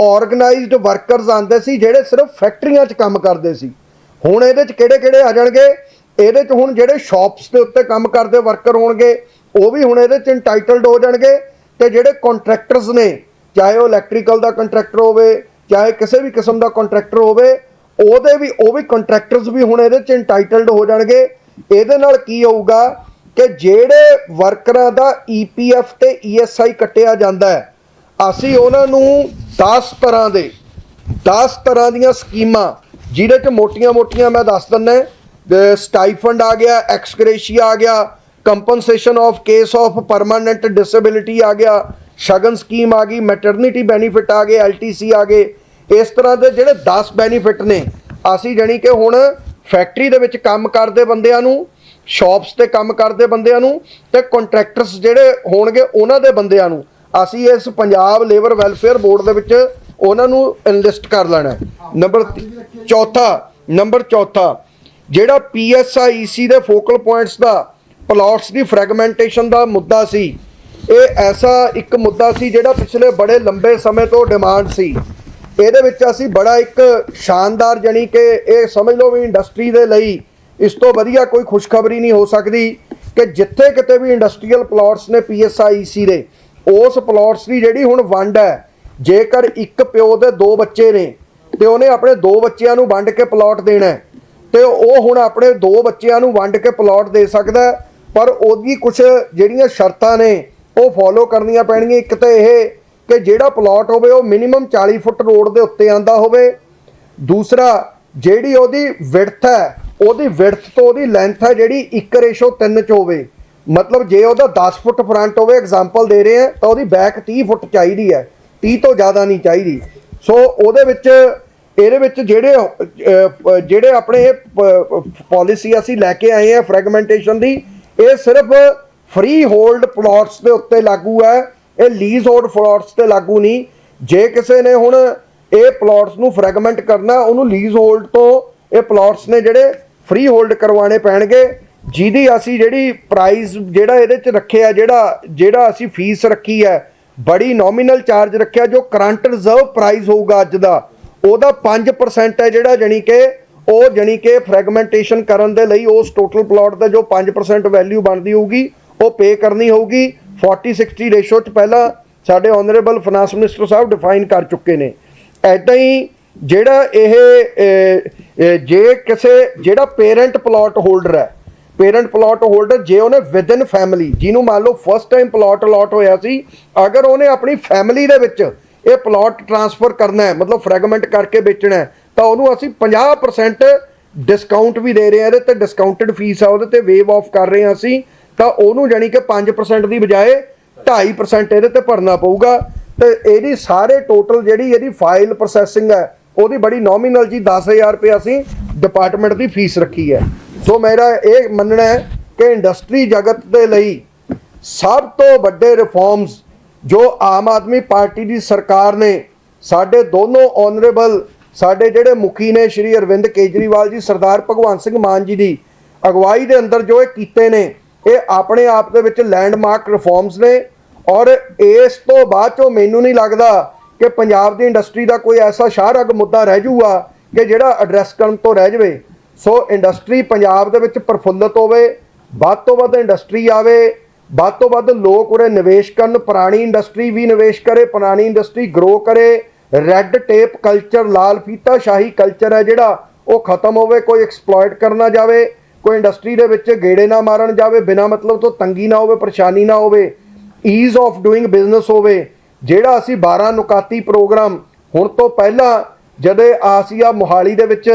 ਆਰਗੇਨਾਈਜ਼ਡ ਵਰਕਰਸ ਆਉਂਦੇ ਸੀ, ਜਿਹੜੇ ਸਿਰਫ ਫੈਕਟਰੀਆਂ 'ਚ ਕੰਮ ਕਰਦੇ ਸੀ। ਹੁਣ ਇਹਦੇ 'ਚ ਕਿਹੜੇ ਕਿਹੜੇ ਆ ਜਾਣਗੇ? ਇਹਦੇ 'ਚ ਹੁਣ ਜਿਹੜੇ ਸ਼ਾਪਸ ਦੇ ਉੱਤੇ ਕੰਮ ਕਰਦੇ ਵਰਕਰ ਹੋਣਗੇ ਉਹ ਵੀ ਹੁਣ ਇਹਦੇ 'ਚ ਇੰਟਾਈਟਲਡ ਹੋ ਜਾਣਗੇ ਤੇ ਜਿਹੜੇ ਕੰਟਰੈਕਟਰਸ ਨੇ, ਚਾਹੇ ਉਹ ਇਲੈਕਟ੍ਰੀਕਲ ਦਾ ਕੰਟਰੈਕਟਰ ਹੋਵੇ, ਚਾਹੇ ਕਿਸੇ ਵੀ ਕਿਸਮ ਦਾ ਕੰਟਰੈਕਟਰ ਹੋਵੇ, ਉਹਦੇ ਵੀ, ਉਹ ਵੀ ਕੰਟਰੈਕਟਰਸ ਵੀ ਹੁਣ ਇਹਦੇ 'ਚ ਇੰਟਾਈਟਲਡ ਹੋ ਜਾਣਗੇ। ਇਹਦੇ ਨਾਲ ਕੀ ਹੋਊਗਾ ਕਿ ਜਿਹੜੇ ਵਰਕਰਾਂ ਦਾ ਈਪੀਐਫ ਤੇ ਈਐਸਆਈ ਕੱਟਿਆ ਜਾਂਦਾ ਹੈ, ਅਸੀਂ ਉਹਨਾਂ ਨੂੰ 10 ਤਰ੍ਹਾਂ ਦੇ 10 ਤਰ੍ਹਾਂ ਦੀਆਂ ਸਕੀਮਾਂ, ਜਿਹਦੇ 'ਚ ਮੋਟੀਆਂ-ਮੋਟੀਆਂ ਮੈਂ ਦੱਸ ਦਿੰਦਾ ਸਟਾਈਫੰਡ ਆ ਗਿਆ ਐਕਸਕ੍ਰੇਸ਼ੀਆ ਆ ਗਿਆ compensation of case of permanent disability ਆ ਗਿਆ, ਸ਼ਗਨ ਸਕੀਮ ਆ ਗਈ ਮੈਟਰਨਿਟੀ ਬੈਨੀਫਿਟ ਆ ਗਏ ਐਲਟੀਸੀ ਆ ਗਏ। ਇਸ ਤਰ੍ਹਾਂ ਦੇ ਜਿਹੜੇ 10 ਬੈਨੀਫਿਟ ਨੇ, ਅਸੀਂ ਜਾਣੀ ਕਿ ਹੁਣ ਫੈਕਟਰੀ ਦੇ ਵਿੱਚ ਕੰਮ ਕਰਦੇ ਬੰਦਿਆਂ ਨੂੰ ਸ਼ਾਪਸ ਤੇ ਕੰਮ ਕਰਦੇ ਬੰਦਿਆਂ ਨੂੰ ਤੇ ਕੰਟਰੈਕਟਰਸ ਜਿਹੜੇ ਹੋਣਗੇ ਉਹਨਾਂ ਦੇ ਬੰਦਿਆਂ ਨੂੰ, ਅਸੀਂ ਇਸ ਪੰਜਾਬ ਲੇਬਰ ਵੈਲਫੇਅਰ ਬੋਰਡ ਦੇ ਵਿੱਚ ਉਹਨਾਂ ਨੂੰ ਇਨਲਿਸਟ ਕਰ ਲੈਣਾ ਨੰਬਰ ਚੌਥਾ ਨੰਬਰ ਚੌਥਾ, ਜਿਹੜਾ ਪੀਐਸਆਈਸੀ ਦੇ ਫੋਕਲ ਪੁਆਇੰਟਸ ਦਾ ਪਲਾਟਸ ਦੀ ਫਰੈਗਮੈਂਟੇਸ਼ਨ ਦਾ ਮੁੱਦਾ ਸੀ। ਇਹ ਐਸਾ ਇੱਕ ਮੁੱਦਾ ਸੀ ਜਿਹੜਾ ਪਿਛਲੇ ਬੜੇ ਲੰਬੇ ਸਮੇਂ ਤੋਂ ਡਿਮਾਂਡ ਸੀ। ਇਹਦੇ ਵਿੱਚ ਅਸੀਂ ਬੜਾ ਇੱਕ ਸ਼ਾਨਦਾਰ ਜਣੀ ਕਿ ਇਹ ਸਮਝ ਲਓ ਵੀ ਇੰਡਸਟਰੀ ਦੇ ਲਈ ਇਸ ਤੋਂ ਵਧੀਆ ਕੋਈ ਖੁਸ਼ਖਬਰੀ ਨਹੀਂ ਹੋ ਸਕਦੀ ਕਿ ਜਿੱਥੇ ਕਿਤੇ ਵੀ ਇੰਡਸਟਰੀਅਲ ਪਲਾਟਸ ਨੇ ਪੀਐਸਆਈਸੀ ਦੇ, ਉਸ ਪਲਾਟਸ ਦੀ ਜਿਹੜੀ ਹੁਣ ਵੰਡ ਹੈ, ਜੇਕਰ ਇੱਕ ਪਿਓ ਦੇ ਦੋ ਬੱਚੇ ਨੇ, ਤੇ ਉਹਨੇ ਆਪਣੇ ਦੋ ਬੱਚਿਆਂ ਨੂੰ ਵੰਡ ਕੇ ਪਲਾਟ ਦੇਣਾ ਹੈ, ਤੇ ਉਹ ਹੁਣ ਆਪਣੇ ਦੋ ਬੱਚਿਆਂ ਨੂੰ ਵੰਡ ਕੇ ਪਲਾਟ ਦੇ ਸਕਦਾ ਪਰ ਉਹਦੀ ਕੁਝ ਜਿਹੜੀਆਂ ਸ਼ਰਤਾਂ ਨੇ, ਉਹ ਫੋਲੋ ਕਰਨੀਆਂ ਪੈਣਗੀਆਂ। ਇੱਕ ਤਾਂ ਇਹ ਕਿ ਜਿਹੜਾ ਪਲਾਟ ਹੋਵੇ, ਉਹ ਮਿਨੀਮਮ 40 ਫੁੱਟ ਰੋਡ ਦੇ ਉੱਤੇ ਆਂਦਾ ਹੋਵੇ। ਦੂਸਰਾ, ਜਿਹੜੀ ਉਹਦੀ ਵਿਡਥ ਹੈ, ਉਹਦੀ ਵਿਡਥ ਤੋਂ ਉਹਦੀ ਲੈਂਥ ਹੈ ਜਿਹੜੀ 1:3 ਚ ਹੋਵੇ। ਮਤਲਬ ਜੇ ਉਹਦਾ 10 ਫੁੱਟ ਫਰੰਟ ਹੋਵੇ ਐਗਜ਼ਾਮਪਲ ਦੇ ਰਹੇ ਆ, ਤਾਂ ਉਹਦੀ ਬੈਕ 30 ਫੁੱਟ ਚਾਹੀਦੀ ਹੈ। 30 ਤੋਂ ਜ਼ਿਆਦਾ ਨਹੀਂ ਚਾਹੀਦੀ। ਸੋ ਉਹਦੇ ਵਿੱਚ, ਇਹਦੇ ਵਿੱਚ ਜਿਹੜੇ ਜਿਹੜੇ ਆਪਣੇ ਇਹ ਪਾਲਿਸੀ ਅਸੀਂ ਲੈ ਕੇ ਆਏ ਆ ਫਰੈਗਮੈਂਟੇਸ਼ਨ ਦੀ ਇਹ ਸਿਰਫ ਫ੍ਰੀ ਹੋਲਡ ਪਲਾਟਸ ਦੇ ਉੱਤੇ ਲਾਗੂ ਹੈ, ਇਹ ਲੀਜ਼ ਹੋਲਡ ਪਲਾਟਸ ਤੇ ਲਾਗੂ ਨਹੀਂ। ਜੇ ਕਿਸੇ ਨੇ ਹੁਣ ਇਹ ਪਲਾਟਸ ਨੂੰ ਫਰੈਗਮੈਂਟ ਕਰਨਾ, ਉਹਨੂੰ ਲੀਜ਼ ਹੋਲਡ ਤੋਂ ਇਹ ਪਲਾਟਸ ਨੇ ਜਿਹੜੇ ਫ੍ਰੀ ਹੋਲਡ ਕਰਵਾਉਣੇ ਪੈਣਗੇ, ਜਿਹਦੀ ਅਸੀਂ ਜਿਹੜੀ ਪ੍ਰਾਈਸ ਜਿਹੜਾ ਇਹਦੇ ਚ ਰੱਖਿਆ, ਜਿਹੜਾ ਜਿਹੜਾ ਅਸੀਂ ਫੀਸ ਰੱਖੀ ਹੈ, ਬੜੀ ਨੋਮੀਨਲ ਚਾਰਜ ਰੱਖਿਆ, ਜੋ ਕਰੰਟ ਰਿਜ਼ਰਵ ਪ੍ਰਾਈਸ ਹੋਊਗਾ ਅੱਜ ਦਾ, ਉਹਦਾ 5% ਹੈ ਜਿਹੜਾ ਜਣੀ ਕਿ ਉਹ ਜਣੀ ਕਿ ਫਰੈਗਮੈਂਟੇਸ਼ਨ ਕਰਨ ਦੇ ਲਈ ਉਸ ਟੋਟਲ ਪਲਾਟ ਦਾ ਜੋ 5% ਵੈਲਿਊ ਬਣਦੀ ਹੋਊਗੀ, ਉਹ ਪੇ ਕਰਨੀ ਹੋਊਗੀ। 40 60 ਰੇਸ਼ੋ ਚ ਪਹਿਲਾਂ ਸਾਡੇ honourable finance minister Sahib define ਕਰ ਚੁੱਕੇ ਨੇ। ਐਦਾਂ ਹੀ ਜਿਹੜਾ ਇਹ ਜੇ ਕਿਸੇ, ਜਿਹੜਾ ਪੇਰੈਂਟ ਪਲਾਟ ਹੋਲਡਰ ਹੈ ਪੇਰੈਂਟ ਪਲਾਟ ਹੋਲਡਰ ਜੇ ਉਹਨੇ ਵਿਦਨ ਫੈਮਿਲੀ ਜਿਹਨੂੰ ਮੰਨ ਲਓ ਫਸਟ ਟਾਈਮ ਪਲਾਟ ਅਲਾਟ ਹੋਇਆ ਸੀ, ਅਗਰ ਉਹਨੇ ਆਪਣੀ ਫੈਮਿਲੀ ਦੇ ਵਿੱਚ ਇਹ ਪਲਾਟ ਟ੍ਰਾਂਸਫਰ ਕਰਨਾ ਹੈ, ਮਤਲਬ ਫਰੈਗਮੈਂਟ ਕਰਕੇ ਵੇਚਣਾ ਹੈ ਤਾਂ ਉਹਨੂੰ ਅਸੀਂ 50% ਡਿਸਕਾਊਂਟ ਵੀ ਦੇ ਰਹੇ ਹਾਂ। ਇਹਦੇ ਤੇ ਡਿਸਕਾਊਂਟਡ ਫੀਸ ਆ, ਉਹਦੇ ਤੇ ਵੇਵ ਆਫ ਕਰ ਰਹੇ ਹਾਂ ਅਸੀਂ। ਤਾਂ ਉਹਨੂੰ ਜਾਨੀ ਕਿ 5% ਦੀ ਬਜਾਏ 2.5% ਇਹਦੇ ਤੇ ਭਰਨਾ ਪਊਗਾ। ਤੇ ਇਹਦੀ ਸਾਰੇ ਟੋਟਲ ਜਿਹੜੀ ਇਹਦੀ ਫਾਈਲ ਪ੍ਰੋਸੈਸਿੰਗ ਹੈ, ਉਹਦੀ ਬੜੀ ਨੋਮੀਨਲ ਜੀ 10000 ਰੁਪਏ ਅਸੀਂ ਡਿਪਾਰਟਮੈਂਟ ਦੀ ਫੀਸ ਰੱਖੀ ਹੈ। ਸੋ ਮੇਰਾ ਇਹ ਮੰਨਣਾ ਹੈ ਕਿ ਇੰਡਸਟਰੀ ਜਗਤ ਦੇ ਲਈ ਸਭ ਤੋਂ ਵੱਡੇ ਰਿਫਾਰਮਸ ਜੋ ਆਮ ਆਦਮੀ ਪਾਰਟੀ ਦੀ ਸਰਕਾਰ ਨੇ ਸਾਡੇ ਦੋਨੋਂ ਆਨਰੇਬਲ ਸਾਡੇ ਜਿਹੜੇ ਮੁਖੀ ਨੇ ਸ਼੍ਰੀ ਅਰਵਿੰਦ ਕੇਜਰੀਵਾਲ ਜੀ, ਸਰਦਾਰ ਭਗਵੰਤ ਸਿੰਘ ਮਾਨ ਜੀ ਦੀ ਅਗਵਾਈ ਦੇ ਅੰਦਰ ਜੋ ਇਹ ਕੀਤੇ ਨੇ, ਇਹ ਆਪਣੇ ਆਪ ਦੇ ਵਿੱਚ ਲੈਂਡਮਾਰਕ ਰਿਫਾਰਮਸ ਨੇ ਔਰ ਇਸ ਤੋਂ ਬਾਅਦ ਚੋਂ ਮੈਨੂੰ ਨਹੀਂ ਲੱਗਦਾ ਕਿ ਪੰਜਾਬ ਦੀ ਇੰਡਸਟਰੀ ਦਾ ਕੋਈ ਐਸਾ ਸ਼ਾਹਰਗ ਮੁੱਦਾ ਰਹਿ ਜੂਗਾ ਕਿ ਜਿਹੜਾ ਐਡਰੈਸ ਕਰਨ ਤੋਂ ਰਹਿ ਜਾਵੇ। ਸੋ ਇੰਡਸਟਰੀ ਪੰਜਾਬ ਦੇ ਵਿੱਚ ਪ੍ਰਫੁੱਲਤ ਹੋਵੇ, ਵੱਧ ਤੋਂ ਵੱਧ ਇੰਡਸਟਰੀ ਆਵੇ, ਵੱਧ ਤੋਂ ਵੱਧ ਲੋਕ ਉਰੇ ਨਿਵੇਸ਼ ਕਰਨ, ਪੁਰਾਣੀ ਇੰਡਸਟਰੀ ਵੀ ਨਿਵੇਸ਼ ਕਰੇ, ਪੁਰਾਣੀ ਇੰਡਸਟਰੀ ਗਰੋ ਕਰੇ ਰੈੱਡ ਟੇਪ ਕਲਚਰ ਲਾਲ ਫੀਤਾ ਸ਼ਾਹੀ ਕਲਚਰ ਹੈ ਜਿਹੜਾ ਉਹ ਖਤਮ ਹੋਵੇ, ਕੋਈ ਐਕਸਪਲੋਇਟ ਕਰਨਾ ਜਾਵੇ, ਕੋਈ ਇੰਡਸਟਰੀ ਦੇ ਵਿੱਚ ਗੇੜੇ ਨਾ ਮਾਰਨ ਜਾਵੇ, ਬਿਨਾ ਮਤਲਬ ਤੋਂ ਤੰਗੀ ਨਾ ਹੋਵੇ, ਪਰੇਸ਼ਾਨੀ ਨਾ ਹੋਵੇ ਈਜ਼ ਆਫ ਡੂਇੰਗ ਬਿਜ਼ਨਸ ਹੋਵੇ, ਜਿਹੜਾ ਅਸੀਂ 12 ਨੁਕਾਤੀ ਪ੍ਰੋਗਰਾਮ ਹੁਣ ਤੋਂ ਪਹਿਲਾਂ ਜਦੇ ਆਸੀਆ ਮੋਹਾਲੀ ਦੇ ਵਿੱਚ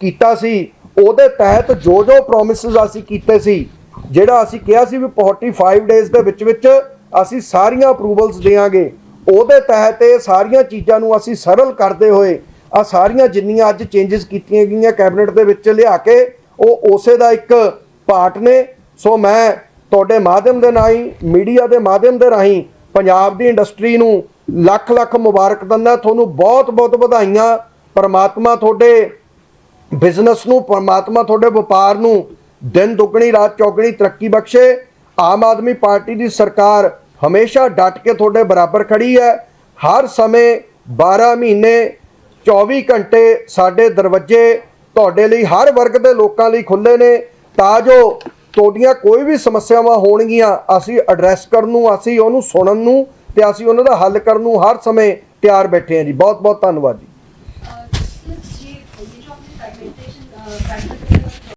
ਕੀਤਾ ਸੀ, ਉਹਦੇ ਤਹਿਤ ਜੋ ਜੋ ਪ੍ਰੋਮਿਸਸ ਅਸੀਂ ਕੀਤੇ ਸੀ, ਜਿਹੜਾ ਅਸੀਂ ਕਿਹਾ ਸੀ ਵੀ 45 ਡੇਜ਼ ਦੇ ਵਿੱਚ ਵਿੱਚ ਅਸੀਂ ਸਾਰੀਆਂ ਅਪਰੂਵਲਸ ਦੇਾਂਗੇ ਉਹਦੇ ਤਹਿਤ ਇਹ ਸਾਰੀਆਂ ਚੀਜ਼ਾਂ ਨੂੰ ਅਸੀਂ ਸਰਲ ਕਰਦੇ ਹੋਏ ਆ ਸਾਰੀਆਂ ਜਿੰਨੀਆਂ ਅੱਜ ਚੇਂਜਸ ਕੀਤੀਆਂ ਗਈਆਂ ਕੈਬਨਿਟ ਦੇ ਵਿੱਚ ਲਿਆ ਕੇ, ਉਹ ਉਸੇ ਦਾ ਇੱਕ ਪਾਰਟ ਨੇ। ਸੋ ਮੈਂ ਤੁਹਾਡੇ ਮਾਧਿਅਮ ਦੇ ਰਾਹੀਂ ਮੀਡੀਆ ਦੇ ਮਾਧਿਅਮ ਦੇ ਰਾਹੀਂ ਪੰਜਾਬ ਦੀ ਇੰਡਸਟਰੀ ਨੂੰ ਲੱਖ ਲੱਖ ਮੁਬਾਰਕ ਦਿੰਦਾ। ਤੁਹਾਨੂੰ ਬਹੁਤ ਬਹੁਤ ਵਧਾਈਆਂ। ਪਰਮਾਤਮਾ ਤੁਹਾਡੇ ਬਿਜ਼ਨਸ ਨੂੰ, ਪਰਮਾਤਮਾ ਤੁਹਾਡੇ ਵਪਾਰ ਨੂੰ ਦਿਨ ਦੁੱਗਣੀ, ਰਾਤ ਚੌਗਣੀ ਤਰੱਕੀ ਬਖਸ਼ੇ। ਆਮ ਆਦਮੀ ਪਾਰਟੀ ਦੀ ਸਰਕਾਰ ਹਮੇਸ਼ਾ ਡਟ ਕੇ ਤੁਹਾਡੇ ਬਰਾਬਰ ਖੜੀ ਹੈ। ਹਰ ਸਮੇਂ 12 ਮਹੀਨੇ 24 ਘੰਟੇ ਸਾਡੇ ਦਰਵਾਜ਼ੇ ਤੁਹਾਡੇ ਲਈ ਹਰ ਵਰਗ ਦੇ ਲੋਕਾਂ ਲਈ ਖੁੱਲੇ ਨੇ। ਤਾਂ ਜੋ ਤੁਹਾਡੀਆਂ ਕੋਈ ਵੀ ਸਮੱਸਿਆਵਾਂ ਹੋਣਗੀਆਂ, ਅਸੀਂ ਐਡਰੈਸ ਕਰਨ ਨੂੰ, ਅਸੀਂ ਉਹਨੂੰ ਸੁਣਨ ਨੂੰ ਤੇ ਅਸੀਂ ਉਹਨਾਂ ਦਾ ਹੱਲ ਕਰਨ ਨੂੰ ਹਰ ਸਮੇਂ ਤਿਆਰ ਬੈਠੇ ਹਾਂ ਜੀ। ਬਹੁਤ ਬਹੁਤ ਧੰਨਵਾਦ ਜੀ।